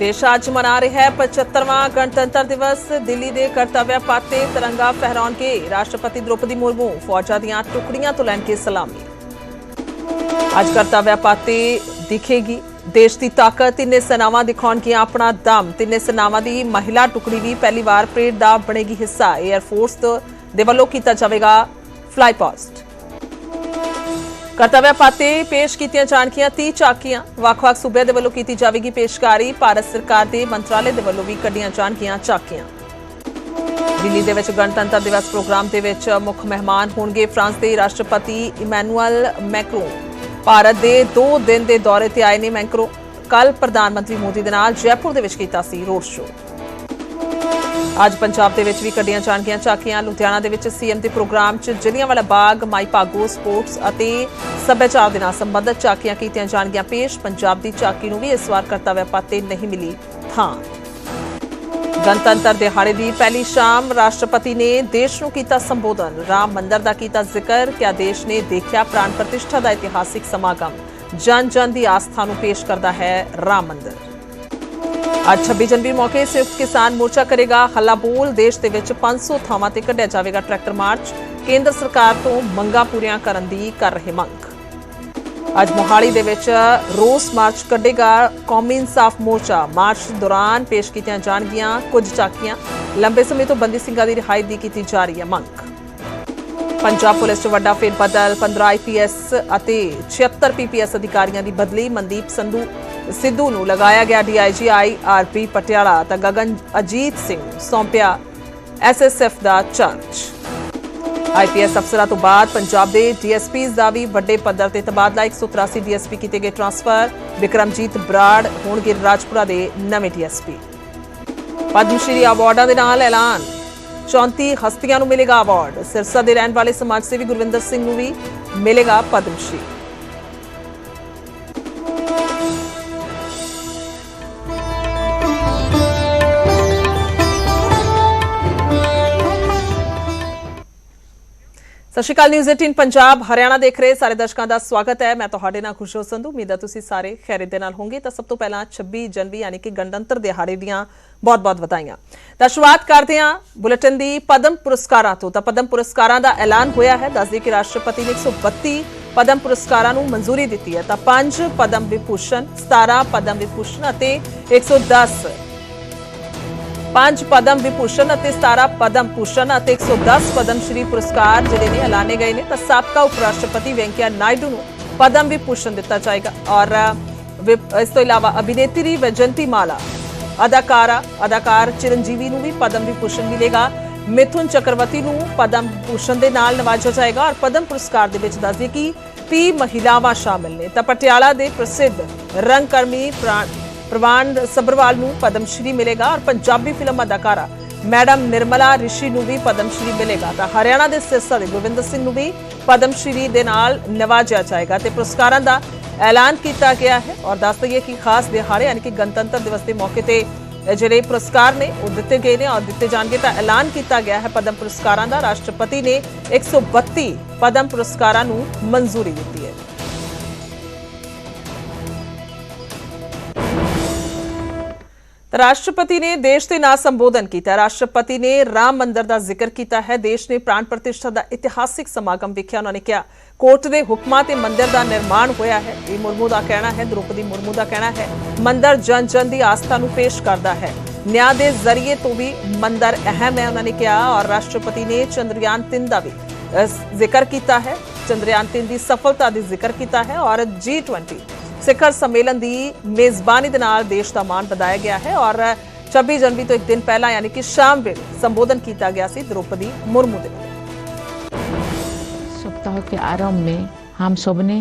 ਦੇਸ਼ ਅੱਜ ਮਨਾ ਰਿਹਾ ਹੈ 75ਵਾਂ ਗਣਤੰਤਰ ਦਿਵਸ। ਦਿੱਲੀ ਦੇ ਕਰਤੱਵਯ ਪਾਤੇ ਤਿਰੰਗਾ ਫਹਿਰਾਉਣ ਕੇ ਰਾਸ਼ਟਰਪਤੀ ਦ੍ਰੋਪਦੀ ਮੁਰਮੂ। ਫੌਜਾਂ ਦੀਆਂ ਟੁਕੜੀਆਂ ਤੋਂ ਲੈਣ ਕੇ ਸਲਾਮੀ। ਅੱਜ ਕਰਤੱਵਯ ਪਾਤੇ ਦਿਖੇਗੀ। ਦੇਸ਼ ਦੀ ਤਾਕਤ, ਤਿੰਨੇ ਸੈਨਾਵਾਂ ਦਿਖਾਉਣਗੀਆਂ ਆਪਣਾ ਦਮ। ਤਿੰਨੇ ਸੈਨਾਵਾਂ ਦੀ ਮਹਿਲਾ ਟੁਕੜੀ ਵੀ ਪਹਿਲੀ ਵਾਰ ਪਰੇਡ ਦਾ ਬਣੇਗੀ ਹਿੱਸਾ। 에ਅਰ ਫੋਰਸ ਦੇ ਵੱਲੋਂ ਕੀਤਾ ਜਾਵੇਗਾ ਫਲਾਈ ਪਾਸਟ ਕਰਤੱਵਯ ਪਾਤੇ ਪੇਸ਼ ਕੀਤੀਆਂ ਜਾਣਗੀਆਂ 30 ਚਾਕੀਆਂ। ਵੱਖ-ਵੱਖ ਸੂਬਿਆਂ ਦੇ ਵੱਲੋਂ ਕੀਤੀ ਜਾਵੇਗੀ ਪੇਸ਼ਕਾਰੀ। ਭਾਰਤ ਸਰਕਾਰ ਦੇ ਮੰਤਰਾਲੇ ਦੇ ਵੱਲੋਂ ਵੀ ਕੱਢੀਆਂ ਜਾਣਗੀਆਂ ਚਾਕੀਆਂ। ਦਿੱਲੀ ਦੇ ਵਿੱਚ ਗਣਤੰਤਰ ਦਿਵਸ ਪ੍ਰੋਗਰਾਮ ਦੇ ਵਿੱਚ ਮੁੱਖ ਮਹਿਮਾਨ ਹੋਣਗੇ ਫਰਾਂਸ ਦੇ ਰਾਸ਼ਟਰਪਤੀ ਇਮੈਨੂਅਲ ਮੈਕਰੋਨ ਭਾਰਤ ਦੇ 2 ਦਿਨ ਦੇ ਦੌਰੇ ਤੇ ਆਏ ਨੇ ਮੈਕਰੋ। ਕੱਲ ਪ੍ਰਧਾਨ ਮੰਤਰੀ ਮੋਦੀ ਦੇ ਨਾਲ ਜੈਪੁਰ ਦੇ ਵਿੱਚ ਕੀਤਾ ਸੀ ਰੋਡ ਸ਼ੋਅ। ਅੱਜ ਪੰਜਾਬ ਦੇ ਵਿੱਚ ਵੀ ਕੱਢੀਆਂ ਜਾਣਗੀਆਂ ਝਾਕੀਆਂ। ਲੁਧਿਆਣਾ ਦੇ ਵਿੱਚ ਸੀਐਮ ਦੇ ਪ੍ਰੋਗਰਾਮ 'ਚ ਜਲਿਆਂਵਾਲਾ ਬਾਗ, ਮਾਈ ਭਾਗੋ ਸਪੋਰਟਸ ਅਤੇ ਸੱਭਿਆਚਾਰ ਦੇ ਨਾਲ ਸੰਬੰਧਿਤ ਝਾਕੀਆਂ ਕੀਤੀਆਂ ਜਾਣਗੀਆਂ ਪੇਸ਼। ਪੰਜਾਬ ਦੀ ਝਾਕੀ ਨੂੰ ਵੀ ਇਸ ਵਾਰ ਕਰਤੱਵ ਪਾਤੇ ਨਹੀਂ ਮਿਲੀ ਥਾਂ। ਗਣਤੰਤਰ ਦਿਹਾੜੇ ਦੀ ਪਹਿਲੀ ਸ਼ਾਮ ਰਾਸ਼ਟਰਪਤੀ ਨੇ ਦੇਸ਼ ਨੂੰ ਕੀਤਾ ਸੰਬੋਧਨ। ਰਾਮ ਮੰਦਰ ਦਾ ਕੀਤਾ ਜ਼ਿਕਰ। ਕਿਆ ਦੇਸ਼ ਨੇ ਦੇਖਿਆ ਪ੍ਰਾਣ ਪ੍ਰਤਿਸ਼ਠਾ ਦਾ ਇਤਿਹਾਸਿਕ ਸਮਾਗਮ। ਜਨ ਜਨ ਦੀ ਆਸਥਾ ਨੂੰ ਪੇਸ਼ ਕਰਦਾ ਹੈ ਰਾਮ ਮੰਦਰ। ਅੱਜ 26 ਜਨਵਰੀ ਮੌਕੇ ਸੰਯੁਕਤ ਕਿਸਾਨ ਮੋਰਚਾ ਕਰੇਗਾ। ਹੱਲਾ ਬੋਲ ਦੇਸ਼ ਦੇ ਵਿੱਚ 500 ਥਾਵਾਂ ਤੇ ਕੱਢਿਆ ਜਾਵੇਗਾ ਟਰੈਕਟਰ ਮਾਰਚ। ਕੇਂਦਰ ਸਰਕਾਰ ਤੋਂ ਮੰਗਾਂ ਪੂਰੀਆਂ ਕਰਨ ਦੀ ਕਰ ਰਹੇ ਮੰਗ। ਅੱਜ ਮੋਹਾਲੀ ਦੇ ਵਿੱਚ ਰੋਸ ਮਾਰਚ ਕੱਢੇਗਾ ਕੌਮੀ ਇਨਸਾਫ ਮੋਰਚਾ। ਮਾਰਚ ਦੌਰਾਨ ਪੇਸ਼ ਕੀਤੀਆਂ ਜਾਣਗੀਆਂ ਕੁਝ ਚਾਕੀਆਂ ਲੰਬੇ ਸਮੇਂ ਤੋਂ ਬੰਦੀ ਸਿੰਘਾਂ ਦੀ ਰਿਹਾਈ ਦੀ ਕੀਤੀ ਜਾ ਰਹੀ ਹੈ ਮੰਗ। ਪੰਜਾਬ ਪੁਲਿਸ 'ਚ ਵੱਡਾ ਫੇਰ ਬਦਲ 15 ਆਈਪੀਐਸ ਅਤੇ 76 ਪੀਪੀਐਸ ਅਧਿਕਾਰੀਆਂ ਦੀ ਬਦਲੀ। ਮਨਦੀਪ ਸੰਧੂ ਸਿੱਧੂ ਨੂੰ ਲਗਾਇਆ ਗਿਆ ਡੀਆਈਜੀ ਆਈਆਰਪੀ ਪਟਿਆਲਾ ਤਾਂ ਗਗਨ ਅਜੀਤ ਸਿੰਘ ਸੌਂਪਿਆ ਐਸਐਸਐਫ ਦਾ ਚਾਰਜ। ਆਈਪੀਐਸ ਅਫਸਰਾਂ ਤੋਂ ਬਾਅਦ ਪੰਜਾਬ ਦੇ ਡੀਐਸਪੀਜ਼ ਦਾ ਵੀ ਵੱਡੇ ਪੱਧਰ ਤੇ ਤਬਾਦਲਾ। 183 ਡੀਐਸਪੀ ਕੀਤੇ ਗਏ ਟ੍ਰਾਂਸਫਰ। ਵਿਕਰਮਜੀਤ ਬਰਾੜ ਹੋਣਗੇ ਰਾਜਪੁਰਾ ਦੇ ਨਵੇਂ ਡੀਐਸਪੀ। ਪਦਮ ਸ਼੍ਰੀ ਅਵਾਰਡਾਂ ਦੇ ਨਾਲ ਐਲਾਨ। 34 ਹਸਤੀਆਂ ਨੂੰ ਮਿਲੇਗਾ ਅਵਾਰਡ। ਸਿਰਸਾ ਦੇ ਰਹਿਣ ਵਾਲੇ ਸਮਾਜ ਸੇਵੀ ਗੁਰਵਿੰਦਰ ਸਿੰਘ ਨੂੰ ਵੀ ਮਿਲੇਗਾ ਪਦਮ ਸ਼੍ਰੀ। ਸਤਿ ਸ਼੍ਰੀ ਅਕਾਲ ਨਿਊਜ਼ 18 ਪੰਜਾਬ, ਹਰਿਆਣਾ ਦੇਖ ਰਹੇ ਸਾਰੇ ਦਰਸ਼ਕਾਂ ਦਾ ਸਵਾਗਤ ਹੈ। ਮੈਂ ਤੁਹਾਡੇ ਨਾਲ ਖੁਸ਼ੋ ਸੰਧੂ। ਉਮੀਦ ਹੈ ਤੁਸੀਂ ਸਾਰੇ ਖੈਰ ਦੇ ਨਾਲ ਹੋਵੋਗੇ। ਤਾਂ ਸਭ ਤੋਂ ਪਹਿਲਾਂ 26 ਜਨਵਰੀ ਯਾਨੀ ਕਿ ਗਣਤੰਤਰ ਦਿਹਾੜੇ ਦੀਆਂ ਬਹੁਤ-ਬਹੁਤ ਵਧਾਈਆਂ। ਤਾਂ ਸ਼ੁਰੂਆਤ ਕਰਦੇ ਹਾਂ ਬੁਲੇਟਿਨ ਦੀ ਪਦਮ ਪੁਰਸਕਾਰਾਂ ਤੋਂ। ਤਾਂ ਪਦਮ ਪੁਰਸਕਾਰਾਂ ਦਾ ਐਲਾਨ ਹੋਇਆ ਹੈ। ਦੱਸਦੇ ਕਿ ਰਾਸ਼ਟਰਪਤੀ ਨੇ 132 ਪਦਮ ਪੁਰਸਕਾਰਾਂ ਨੂੰ ਮਨਜ਼ੂਰੀ ਦਿੱਤੀ ਹੈ। ਤਾਂ 5 ਪਦਮ ਵਿਭੂਸ਼ਣ 17 ਪਦਮ ਵਿਭੂਸ਼ਣ ਅਤੇ 110 ਪੰਜ ਪਦਮ ਵਿਭੂਸ਼ਣ ਅਤੇ 17 ਪਦਮ ਭੂਸ਼ਣ ਅਤੇ 110 ਪਦਮ ਸ਼੍ਰੀ ਪੁਰਸਕਾਰ ਜਿਹੜੇ ਨੇ ਐਲਾਨੇ ਗਏ ਨੇ ਤਾਂ ਸਾਬਕਾ ਉਪ ਰਾਸ਼ਟਰਪਤੀ ਵੈਂਕਈਆ ਨਾਇਡੂ ਨੂੰ ਪਦਮ ਵਿਭੂਸ਼ਣ ਦਿੱਤਾ ਜਾਏਗਾ। ਔਰ ਇਸ ਤੋਂ ਇਲਾਵਾ ਅਭਿਨੇਤਰੀ ਵੈਜੰਤੀ ਮਾਲਾ, ਅਦਾਕਾਰਾ, ਅਦਾਕਾਰ ਚਿਰੰਜੀਵੀ ਨੂੰ ਵੀ ਪਦਮ ਵਿਭੂਸ਼ਣ ਮਿਲੇਗਾ। ਮਿਥੁਨ ਚੱਕਰਵਰਤੀ ਨੂੰ ਪਦਮ ਭੂਸ਼ਣ ਦੇ ਨਾਲ ਨਵਾਜਿਆ ਜਾਏਗਾ ਔਰ ਪਦਮ ਪੁਰਸਕਾਰ ਦੇ ਵਿੱਚ ਦੱਸਦੇ ਕਿ 30 ਮਹਿਲਾਵਾਂ ਸ਼ਾਮਿਲ ਨੇ। ਤਾਂ ਪਟਿਆਲਾ ਦੇ ਪ੍ਰਸਿੱਧ ਰੰਗਕਰਮੀ ਪ੍ਰਾ- ਪ੍ਰਵਾਨ ਸਬਰਵਾਲ ਨੂੰ ਪਦਮ ਸ਼੍ਰੀ ਮਿਲੇਗਾ ਔਰ ਪੰਜਾਬੀ ਫਿਲਮ ਅਦਾਕਾਰਾ ਮੈਡਮ ਨਿਰਮਲਾ ਰਿਸ਼ੀ ਨੂੰ ਵੀ ਪਦਮ ਸ਼੍ਰੀ ਮਿਲੇਗਾ। ਤਾਂ ਹਰਿਆਣਾ ਦੇ ਸਿਰਸਾ ਦੇ ਗੁਰਵਿੰਦਰ ਸਿੰਘ ਨੂੰ ਵੀ ਪਦਮ ਸ਼੍ਰੀ ਦੇ ਨਾਲ ਨਵਾਜਿਆ ਜਾਏਗਾ ਤੇ ਪੁਰਸਕਾਰਾਂ ਦਾ ਐਲਾਨ ਕੀਤਾ ਗਿਆ ਹੈ ਔਰ ਦੱਸ ਦਈਏ ਕਿ ਖਾਸ ਦਿਹਾੜੇ ਯਾਨੀ ਕਿ ਗਣਤੰਤਰ ਦਿਵਸ ਦੇ ਮੌਕੇ ਤੇ ਜਿਹੜੇ ਪੁਰਸਕਾਰ ਨੇ ਉਹ ਦਿੱਤੇ ਗਏ ਨੇ ਔਰ ਦਿੱਤੇ ਜਾਣਗੇ ਤਾਂ ਐਲਾਨ ਕੀਤਾ ਗਿਆ ਹੈ ਪਦਮ ਪੁਰਸਕਾਰਾਂ ਦਾ। ਰਾਸ਼ਟਰਪਤੀ ਨੇ 132 ਪਦਮ ਪੁਰਸਕਾਰਾਂ ਨੂੰ ਮਨਜ਼ੂਰੀ ਦਿੱਤੀ ਹੈ। ਰਾਸ਼ਟਰਪਤੀ ਨੇ ਦੇਸ਼ ਦੇ ਨਾਂ ਸੰਬੋਧਨ ਕੀਤਾ। ਰਾਸ਼ਟਰਪਤੀ ਨੇ ਰਾਮ ਮੰਦਰ ਦਾ ਜ਼ਿਕਰ ਕੀਤਾ ਹੈ। ਦੇਸ਼ ਨੇ ਪ੍ਰਾਣ ਪ੍ਰਤਿਸ਼ਠਾ ਦਾ ਇਤਿਹਾਸਿਕ ਸਮਾਗਮ ਵੇਖਿਆ। ਉਹਨਾਂ ਨੇ ਕਿਹਾ ਕੋਰਟ ਦੇ ਹੁਕਮਾਂ ਤੇ ਮੰਦਰ ਦਾ ਨਿਰਮਾਣ ਹੋਇਆ ਹੈ। ਇਹ ਮੁਰਮੂ ਦਾ ਕਹਿਣਾ ਹੈ, ਦ੍ਰੋਪਦੀ ਮੁਰਮੂ ਦਾ ਕਹਿਣਾ ਹੈ, ਮੰਦਰ ਜਨ ਜਨ ਦੀ ਆਸਥਾ ਨੂੰ ਪੇਸ਼ ਕਰਦਾ ਹੈ। ਨਿਆਂ ਦੇ ਜ਼ਰੀਏ ਤੋਂ ਵੀ ਮੰਦਰ ਅਹਿਮ ਹੈ, ਉਹਨਾਂ ਨੇ ਕਿਹਾ, ਔਰ ਰਾਸ਼ਟਰਪਤੀ ਨੇ ਚੰਦਰਯਾਨ 3 ਦਾ ਵੀ ਜ਼ਿਕਰ ਕੀਤਾ ਹੈ। ਚੰਦਰਯਾਨ 3 ਦੀ ਸਫਲਤਾ ਦੀ ਜ਼ਿਕਰ ਕੀਤਾ ਹੈ, ਔਰ G20 ਸਿਖਰ ਸੰਮੇਲਨ ਦੀ ਮੇਜ਼ਬਾਨੀ ਦੇ ਨਾਲ ਦੇਸ਼ ਦਾ ਮਾਣ ਵਧਾਇਆ ਗਿਆ ਹੈ ਔਰ 26 ਜਨਵਰੀ ਤੋਂ ਇੱਕ ਦਿਨ ਪਹਿਲਾਂ ਯਾਨੀ ਕਿ ਸ਼ਾਮ ਵੇਲੇ ਸੰਬੋਧਨ ਕੀਤਾ ਗਿਆ ਸੀ ਦ੍ਰੋਪਦੀ ਮੁਰਮੂ ਦੇ ਵੱਲੋਂ सप्ताह के आरंभ में हम सब ने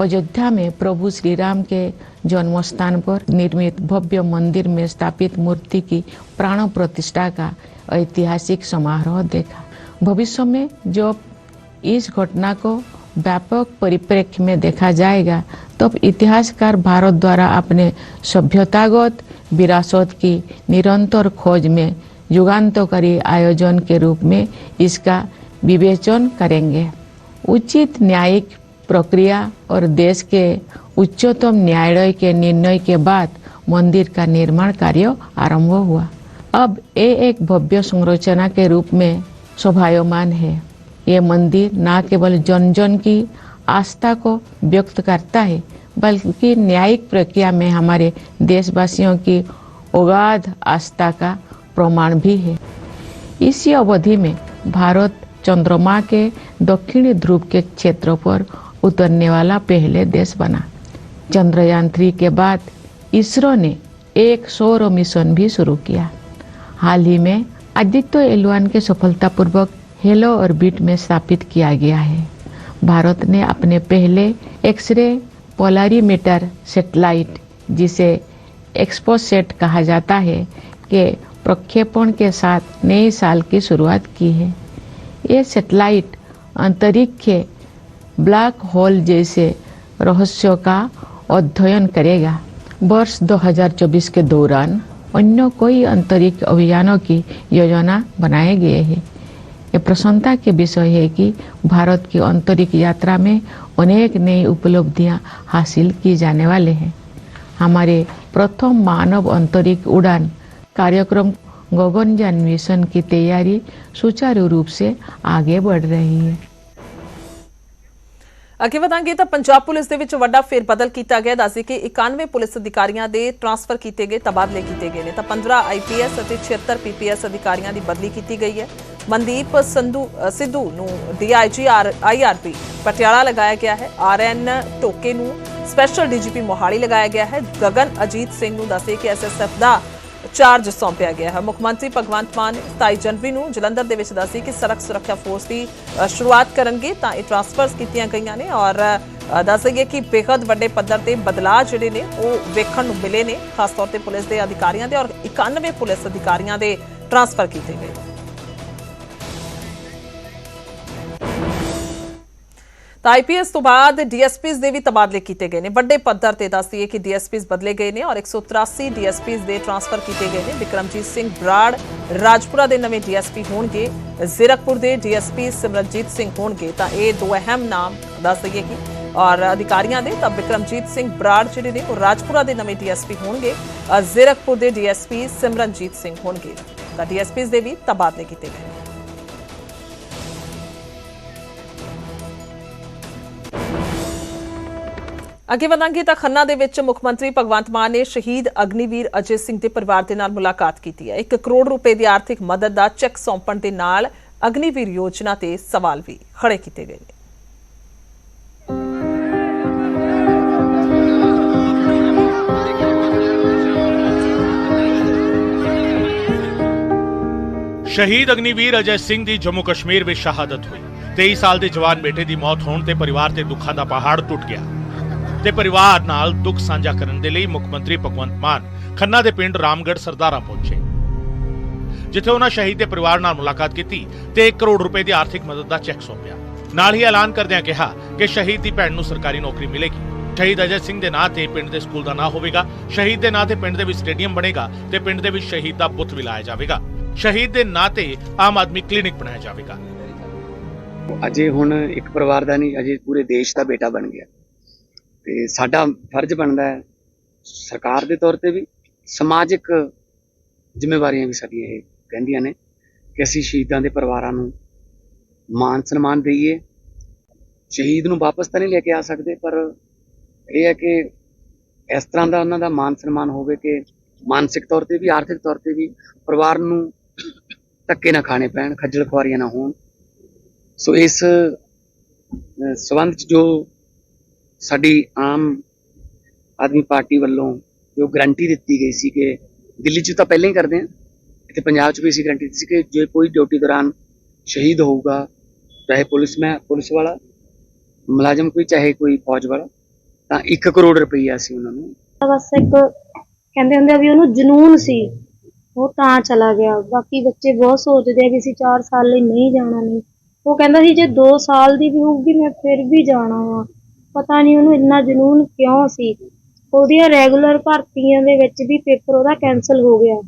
अयोध्या में प्रभु श्री राम के जन्म स्थान पर निर्मित भव्य मंदिर में स्थापित मूर्ति की प्राण प्रतिष्ठा का ऐतिहासिक समारोह देखा भविष्य में जब इस घटना को व्यापक परिप्रेक्ष्य में देखा जाएगा, तब इतिहासकार भारत द्वारा अपने सभ्यतागत विरासत की निरंतर खोज में युगांतकारी आयोजन के रूप में इसका विवेचन करेंगे। उचित न्यायिक प्रक्रिया और देश के उच्चतम न्यायालय के निर्णय के बाद मंदिर का निर्माण कार्य आरंभ हुआ। अब ये एक भव्य संरचना के रूप में शोभायमान है। ये मंदिर न केवल जन जन की आस्था को व्यक्त करता है, बल्कि न्यायिक प्रक्रिया में हमारे देशवासियों की अगाध आस्था का प्रमाण भी है। इसी अवधि में भारत चंद्रमा के दक्षिणी ध्रुव के क्षेत्र पर उतरने वाला पहले देश बना। चंद्रयान थ्री के बाद इसरो ने एक सौर मिशन भी शुरू किया। हाल ही में आदित्य एलवान के सफलतापूर्वक हेलो ऑर्बिट में स्थापित किया गया है। भारत ने अपने पहले एक्सरे पोलरीमीटर सेटेलाइट जिसे एक्सपोसेट कहा जाता है, के प्रक्षेपण के साथ नए साल की शुरुआत की है। ये सेटेलाइट अंतरिक्ष के ब्लैक होल जैसे रहस्यों का अध्ययन करेगा। वर्ष 2024 के दौरान अन्य कोई अंतरिक्ष अभियानों की योजना बनाए गए हैं। ये प्रसन्नता के विषय है कि भारत की अंतरिक्ष यात्रा में अनेक नई उपलब्धियाँ हासिल की जाने वाले हैं। हमारे प्रथम मानव अंतरिक्ष उड़ान कार्यक्रम गगनयान मिशन की तैयारी सुचारू रूप से आगे बढ़ रही है। ਅੱਗੇ ਵਧਾਂਗੇ ਤਾਂ ਪੰਜਾਬ ਪੁਲਿਸ ਦੇ ਵਿੱਚ ਵੱਡਾ ਫੇਰ ਬਦਲ ਕੀਤਾ ਗਿਆ। ਦੱਸਦੇ ਕਿ 91 ਪੁਲਿਸ ਅਧਿਕਾਰੀਆਂ ਦੇ ਟਰਾਂਸਫਰ ਕੀਤੇ ਗਏ, ਤਬਾਦਲੇ ਕੀਤੇ ਗਏ ਨੇ। ਤਾਂ 15 ਆਈਪੀਐਸ ਅਤੇ 76 ਪੀਪੀਐਸ ਅਧਿਕਾਰੀਆਂ ਦੀ ਬਦਲੀ ਕੀਤੀ ਗਈ ਹੈ। ਮਨਦੀਪ ਸੰਧੂ ਸਿੱਧੂ ਨੂੰ ਡੀਆਈਜੀ ਆਈਆਰਪੀ ਪਟਿਆਲਾ ਲਗਾਇਆ ਗਿਆ ਹੈ। ਆਰਐਨ ਟੋਕੇ ਨੂੰ ਸਪੈਸ਼ਲ ਡੀਜੀਪੀ ਮੋਹਾਲੀ ਲਗਾਇਆ ਗਿਆ ਹੈ। ਗਗਨ ਅਜੀਤ ਸਿੰਘ ਨੂੰ ਦੱਸੇ ਕਿ ਐਸਐਸਐਫ ਦਾ ਚਾਰਜ ਸੌਂਪਿਆ ਗਿਆ ਹੈ। ਮੁੱਖ ਮੰਤਰੀ ਭਗਵੰਤ ਮਾਨ 27 ਜਨਵਰੀ ਨੂੰ ਜਲੰਧਰ ਦੇ ਵਿੱਚ ਦੱਸੀ ਕਿ ਸੜਕ ਸੁਰੱਖਿਆ ਫੋਰਸ ਦੀ ਸ਼ੁਰੂਆਤ ਕਰਨਗੇ ਤਾਂ ਇਹ ਟ੍ਰਾਂਸਫਰਸ ਕੀਤੀਆਂ ਗਈਆਂ ਨੇ ਔਰ ਦੱਸ ਦਈਏ ਕਿ ਬੇहद ਵੱਡੇ ਪੱਧਰ ਤੇ ਬਦਲਾਅ ਜਿਹੜੇ ਨੇ ਉਹ ਵੇਖਣ ਨੂੰ ਮਿਲੇ ਨੇ, ਖਾਸ ਤੌਰ ਤੇ ਪੁਲਿਸ ਦੇ ਅਧਿਕਾਰੀਆਂ ਦੇ ਔਰ 91 ਪੁਲਿਸ ਅਧਿਕਾਰੀਆਂ ਦੇ ਟ੍ਰਾਂਸਫਰ ਕੀਤੇ ਗਏ। ਤਾਂ ਆਈਪੀਐਸ ਤੋਂ ਬਾਅਦ ਡੀਐਸਪੀਸ ਦੇ ਵੀ ਤਬਾਦਲੇ ਕੀਤੇ ਗਏ ਨੇ। ਵੱਡੇ ਪੱਧਰ ਤੇ ਦੱਸਦੀਏ ਕਿ ਡੀਐਸਪੀਸ ਬਦਲੇ ਗਏ ਨੇ ਔਰ 183 ਡੀਐਸਪੀਸ ਦੇ ਟ੍ਰਾਂਸਫਰ ਕੀਤੇ ਗਏ ਨੇ। ਵਿਕਰਮਜੀਤ ਸਿੰਘ ਬਰਾੜ ਰਾਜਪੁਰਾ ਦੇ ਨਵੇਂ ਡੀਐਸਪੀ ਹੋਣਗੇ। ਜ਼ੀਰਕਪੁਰ ਦੇ ਡੀਐਸਪੀ ਸਿਮਰਨਜੀਤ ਸਿੰਘ ਹੋਣਗੇ। ਤਾਂ ਇਹ ਦੋ ਅਹਿਮ ਨਾਮ ਦੱਸ ਦਈਏ ਕਿ ਔਰ ਅਧਿਕਾਰੀਆਂ ਦੇ ਤਾਂ ਵਿਕਰਮਜੀਤ ਸਿੰਘ ਬਰਾੜ ਜਿਹੜੇ ਨੇ, ਉਹ ਰਾਜਪੁਰਾ ਦੇ ਨਵੇਂ ਡੀਐਸਪੀ ਹੋਣਗੇ। ਔਰ ਜ਼ੀਰਕਪੁਰ ਦੇ ਡੀਐਸਪੀ ਸਿਮਰਨਜੀਤ ਸਿੰਘ ਹੋਣਗੇ। ਤਾਂ ਡੀਐਸਪੀਸ ਦੇ ਵੀ ਤਬਾਦਲੇ ਕੀਤੇ ਗਏ ਅੱਗੇ ਵਧਾਂਗੇ ਤਾਂ ਖੰਨਾ ਦੇ ਵਿੱਚ ਮੁੱਖ ਮੰਤਰੀ ਭਗਵੰਤ ਮਾਨ ਨੇ ਸ਼ਹੀਦ ਅਗਨੀਵੀਰ ਅਜੇ ਸਿੰਘ ਦੇ ਪਰਿਵਾਰ ਦੇ ਨਾਲ ਮੁਲਾਕਾਤ ਕੀਤੀ ਹੈ। 1 ਕਰੋੜ ਰੁਪਏ ਦੀ ਆਰਥਿਕ ਮਦਦ ਦਾ ਚੈੱਕ ਸੌਂਪਣ ਦੇ ਨਾਲ ਅਗਨੀਵੀਰ ਯੋਜਨਾ ਤੇ ਸਵਾਲ ਵੀ ਖੜੇ ਕੀਤੇ ਗਏ ਨੇ। ਸ਼ਹੀਦ ਅਗਨੀਵੀਰ ਅਜੇ ਸਿੰਘ ਦੀ ਜੰਮੂ ਕਸ਼ਮੀਰ ਵਿੱਚ ਸ਼ਹਾਦਤ ਹੋਈ। 23 ਸਾਲ ਦੇ ਜਵਾਨ ਬੇਟੇ ਦੀ ਮੌਤ ਹੋਣ ਤੇ ਪਰਿਵਾਰ ਤੇ ਦੁੱਖਾਂ ਦਾ ਪਹਾੜ ਟੁੱਟ ਗਿਆ। ਤੇ ਪਰਿਵਾਰ ਨਾਲ ਦੁੱਖ ਸਾਂਝਾ ਕਰਨ ਦੇ ਲਈ ਮੁੱਖ ਮੰਤਰੀ ਭਗਵੰਤ ਮਾਨ ਖੰਨਾ ਦੇ ਪਿੰਡ ਰਾਮਗੜ੍ਹ ਸਰਦਾਰਾ ਪਹੁੰਚੇ। ਜਿੱਥੇ ਉਹਨਾਂ ਸ਼ਹੀਦ ਦੇ ਪਰਿਵਾਰ ਨਾਲ ਮੁਲਾਕਾਤ ਕੀਤੀ ਤੇ 1 ਕਰੋੜ ਰੁਪਏ ਦੀ ਆਰਥਿਕ ਮਦਦ ਦਾ ਚੈੱਕ ਸੌਂਪਿਆ। ਨਾਲ ਹੀ ਐਲਾਨ ਕਰਦਿਆਂ ਕਿਹਾ ਕਿ ਸ਼ਹੀਦ ਦੀ ਭੈਣ ਨੂੰ ਸਰਕਾਰੀ ਨੌਕਰੀ ਮਿਲੇਗੀ। ਸ਼ਹੀਦ ਅਜੈ ਸਿੰਘ ਦੇ ਨਾਂ ਤੇ ਪਿੰਡ ਦੇ ਸਕੂਲ ਦਾ ਨਾਂ ਹੋਵੇਗਾ, ਸ਼ਹੀਦ ਦੇ ਨਾਂ ਤੇ ਪਿੰਡ ਦੇ ਵਿੱਚ ਸਟੇਡੀਅਮ ਬਣੇਗਾ ਤੇ ਪਿੰਡ ਦੇ ਵਿੱਚ ਸ਼ਹੀਦ ਦਾ ਬੁੱਤ ਵੀ ਲਾਇਆ ਜਾਵੇਗਾ। ਸ਼ਹੀਦ ਦੇ ਨਾਂ ਤੇ ਆਮ ਆਦਮੀ ਕਲੀਨਿਕ ਬਣਾਇਆ ਜਾਵੇਗਾ। ਅਜੇ ਹੁਣ ਇੱਕ ਪਰਿਵਾਰ ਦਾ ਨਹੀਂ, ਅਜੇ ਪੂਰੇ ਦੇਸ਼ ਦਾ ਬੇਟਾ ਬਣ ਗਿਆ। ਤੇ ਸਾਡਾ ਫਰਜ਼ ਬਣਦਾ ਹੈ ਸਰਕਾਰ ਦੇ ਤੌਰ ਤੇ ਵੀ ਸਮਾਜਿਕ ਜ਼ਿੰਮੇਵਾਰੀਆਂ ਵੀ ਸਾਡੀਆਂ ਇਹ ਕਹਿੰਦੀਆਂ ਨੇ ਕਿ ਅਸੀਂ ਸ਼ਹੀਦਾਂ ਦੇ ਪਰਿਵਾਰਾਂ ਨੂੰ ਮਾਨ ਸਨਮਾਨ ਦਈਏ। ਸ਼ਹੀਦ ਨੂੰ ਵਾਪਸ ਤਾਂ ਨਹੀਂ ਲੈ ਕੇ ਆ ਸਕਦੇ ਪਰ ਇਹ ਹੈ ਕਿ ਇਸ ਤਰ੍ਹਾਂ ਦਾ ਉਹਨਾਂ ਦਾ ਮਾਨ ਸਨਮਾਨ ਹੋਵੇ ਕਿ ਮਾਨਸਿਕ ਤੌਰ ਤੇ ਵੀ ਆਰਥਿਕ ਤੌਰ ਤੇ ਵੀ ਪਰਿਵਾਰ ਨੂੰ ਧੱਕੇ ਨਾ ਖਾਣੇ ਪੈਣ ਖੱਜਲ ਖੁਆਰੀਆਂ ਨਾ ਹੋਣ। ਸੋ ਇਸ ਅਹ, ਸੰਬੰਧ ਚ ਜੋ ਸਾਡੀ ਆਮ ਆਦਮੀ ਪਾਰਟੀ ਵੱਲੋਂ ਜੋ ਗਰੰਟੀ ਦਿੱਤੀ ਗਈ ਸੀ ਕਿ ਦਿੱਲੀ 'ਚ ਤਾਂ ਪਹਿਲਾਂ ਹੀ ਕਰਦੇ ਆ ਇੱਥੇ ਪੰਜਾਬ 'ਚ ਵੀ ਅਸੀਂ ਗਰੰਟੀ ਦਿੱਤੀ ਸੀ ਕਿ ਜੇ ਕੋਈ ਡਿਊਟੀ ਦੌਰਾਨ ਸ਼ਹੀਦ ਹੋਊਗਾ, ਚਾਹੇ ਪੁਲਿਸ ਮੈਂ ਪੁਲਿਸ ਵਾਲਾ, ਮੁਲਾਜ਼ਮ ਕੋਈ, ਚਾਹੇ ਕੋਈ ਫੌਜ ਵਾਲਾ, ਤਾਂ 1 ਕਰੋੜ ਰੁਪਈਆ ਅਸੀਂ ਉਹਨਾਂ ਨੂੰ ਬਸ ਇੱਕ ਕਹਿੰਦੇ ਹੁੰਦੇ ਆ ਵੀ ਉਹਨੂੰ ਜਨੂਨ ਸੀ, ਉਹ ਤਾਂ ਚਲਾ ਗਿਆ। ਬਾਕੀ ਬੱਚੇ ਬਹੁਤ ਸੋਚਦੇ ਆ ਵੀ ਅਸੀਂ 4 ਸਾਲ ਲਈ ਨਹੀਂ ਜਾਣਾ ਨਹੀਂ ਉਹ ਕਹਿੰਦਾ ਸੀ ਜੇ 2 ਸਾਲ ਦੀ ਵੀ ਹੋਊਗੀ, ਮੈਂ ਫਿਰ ਵੀ ਜਾਣਾ ਵਾ। ਪਤਾ ਨਹੀਂ ਉਹਨੂੰ ਇੰਨਾ ਜਨੂਨ ਕਿਉਂ ਸੀ। ਉਹਦੀਆਂ ਰੈਗੂਲਰ ਭਰਤੀਆਂ ਦੇ ਵਿੱਚ ਵੀ ਪੇਪਰ ਉਹਦਾ ਕੈਨਸਲ ਹੋ ਗਿਆ।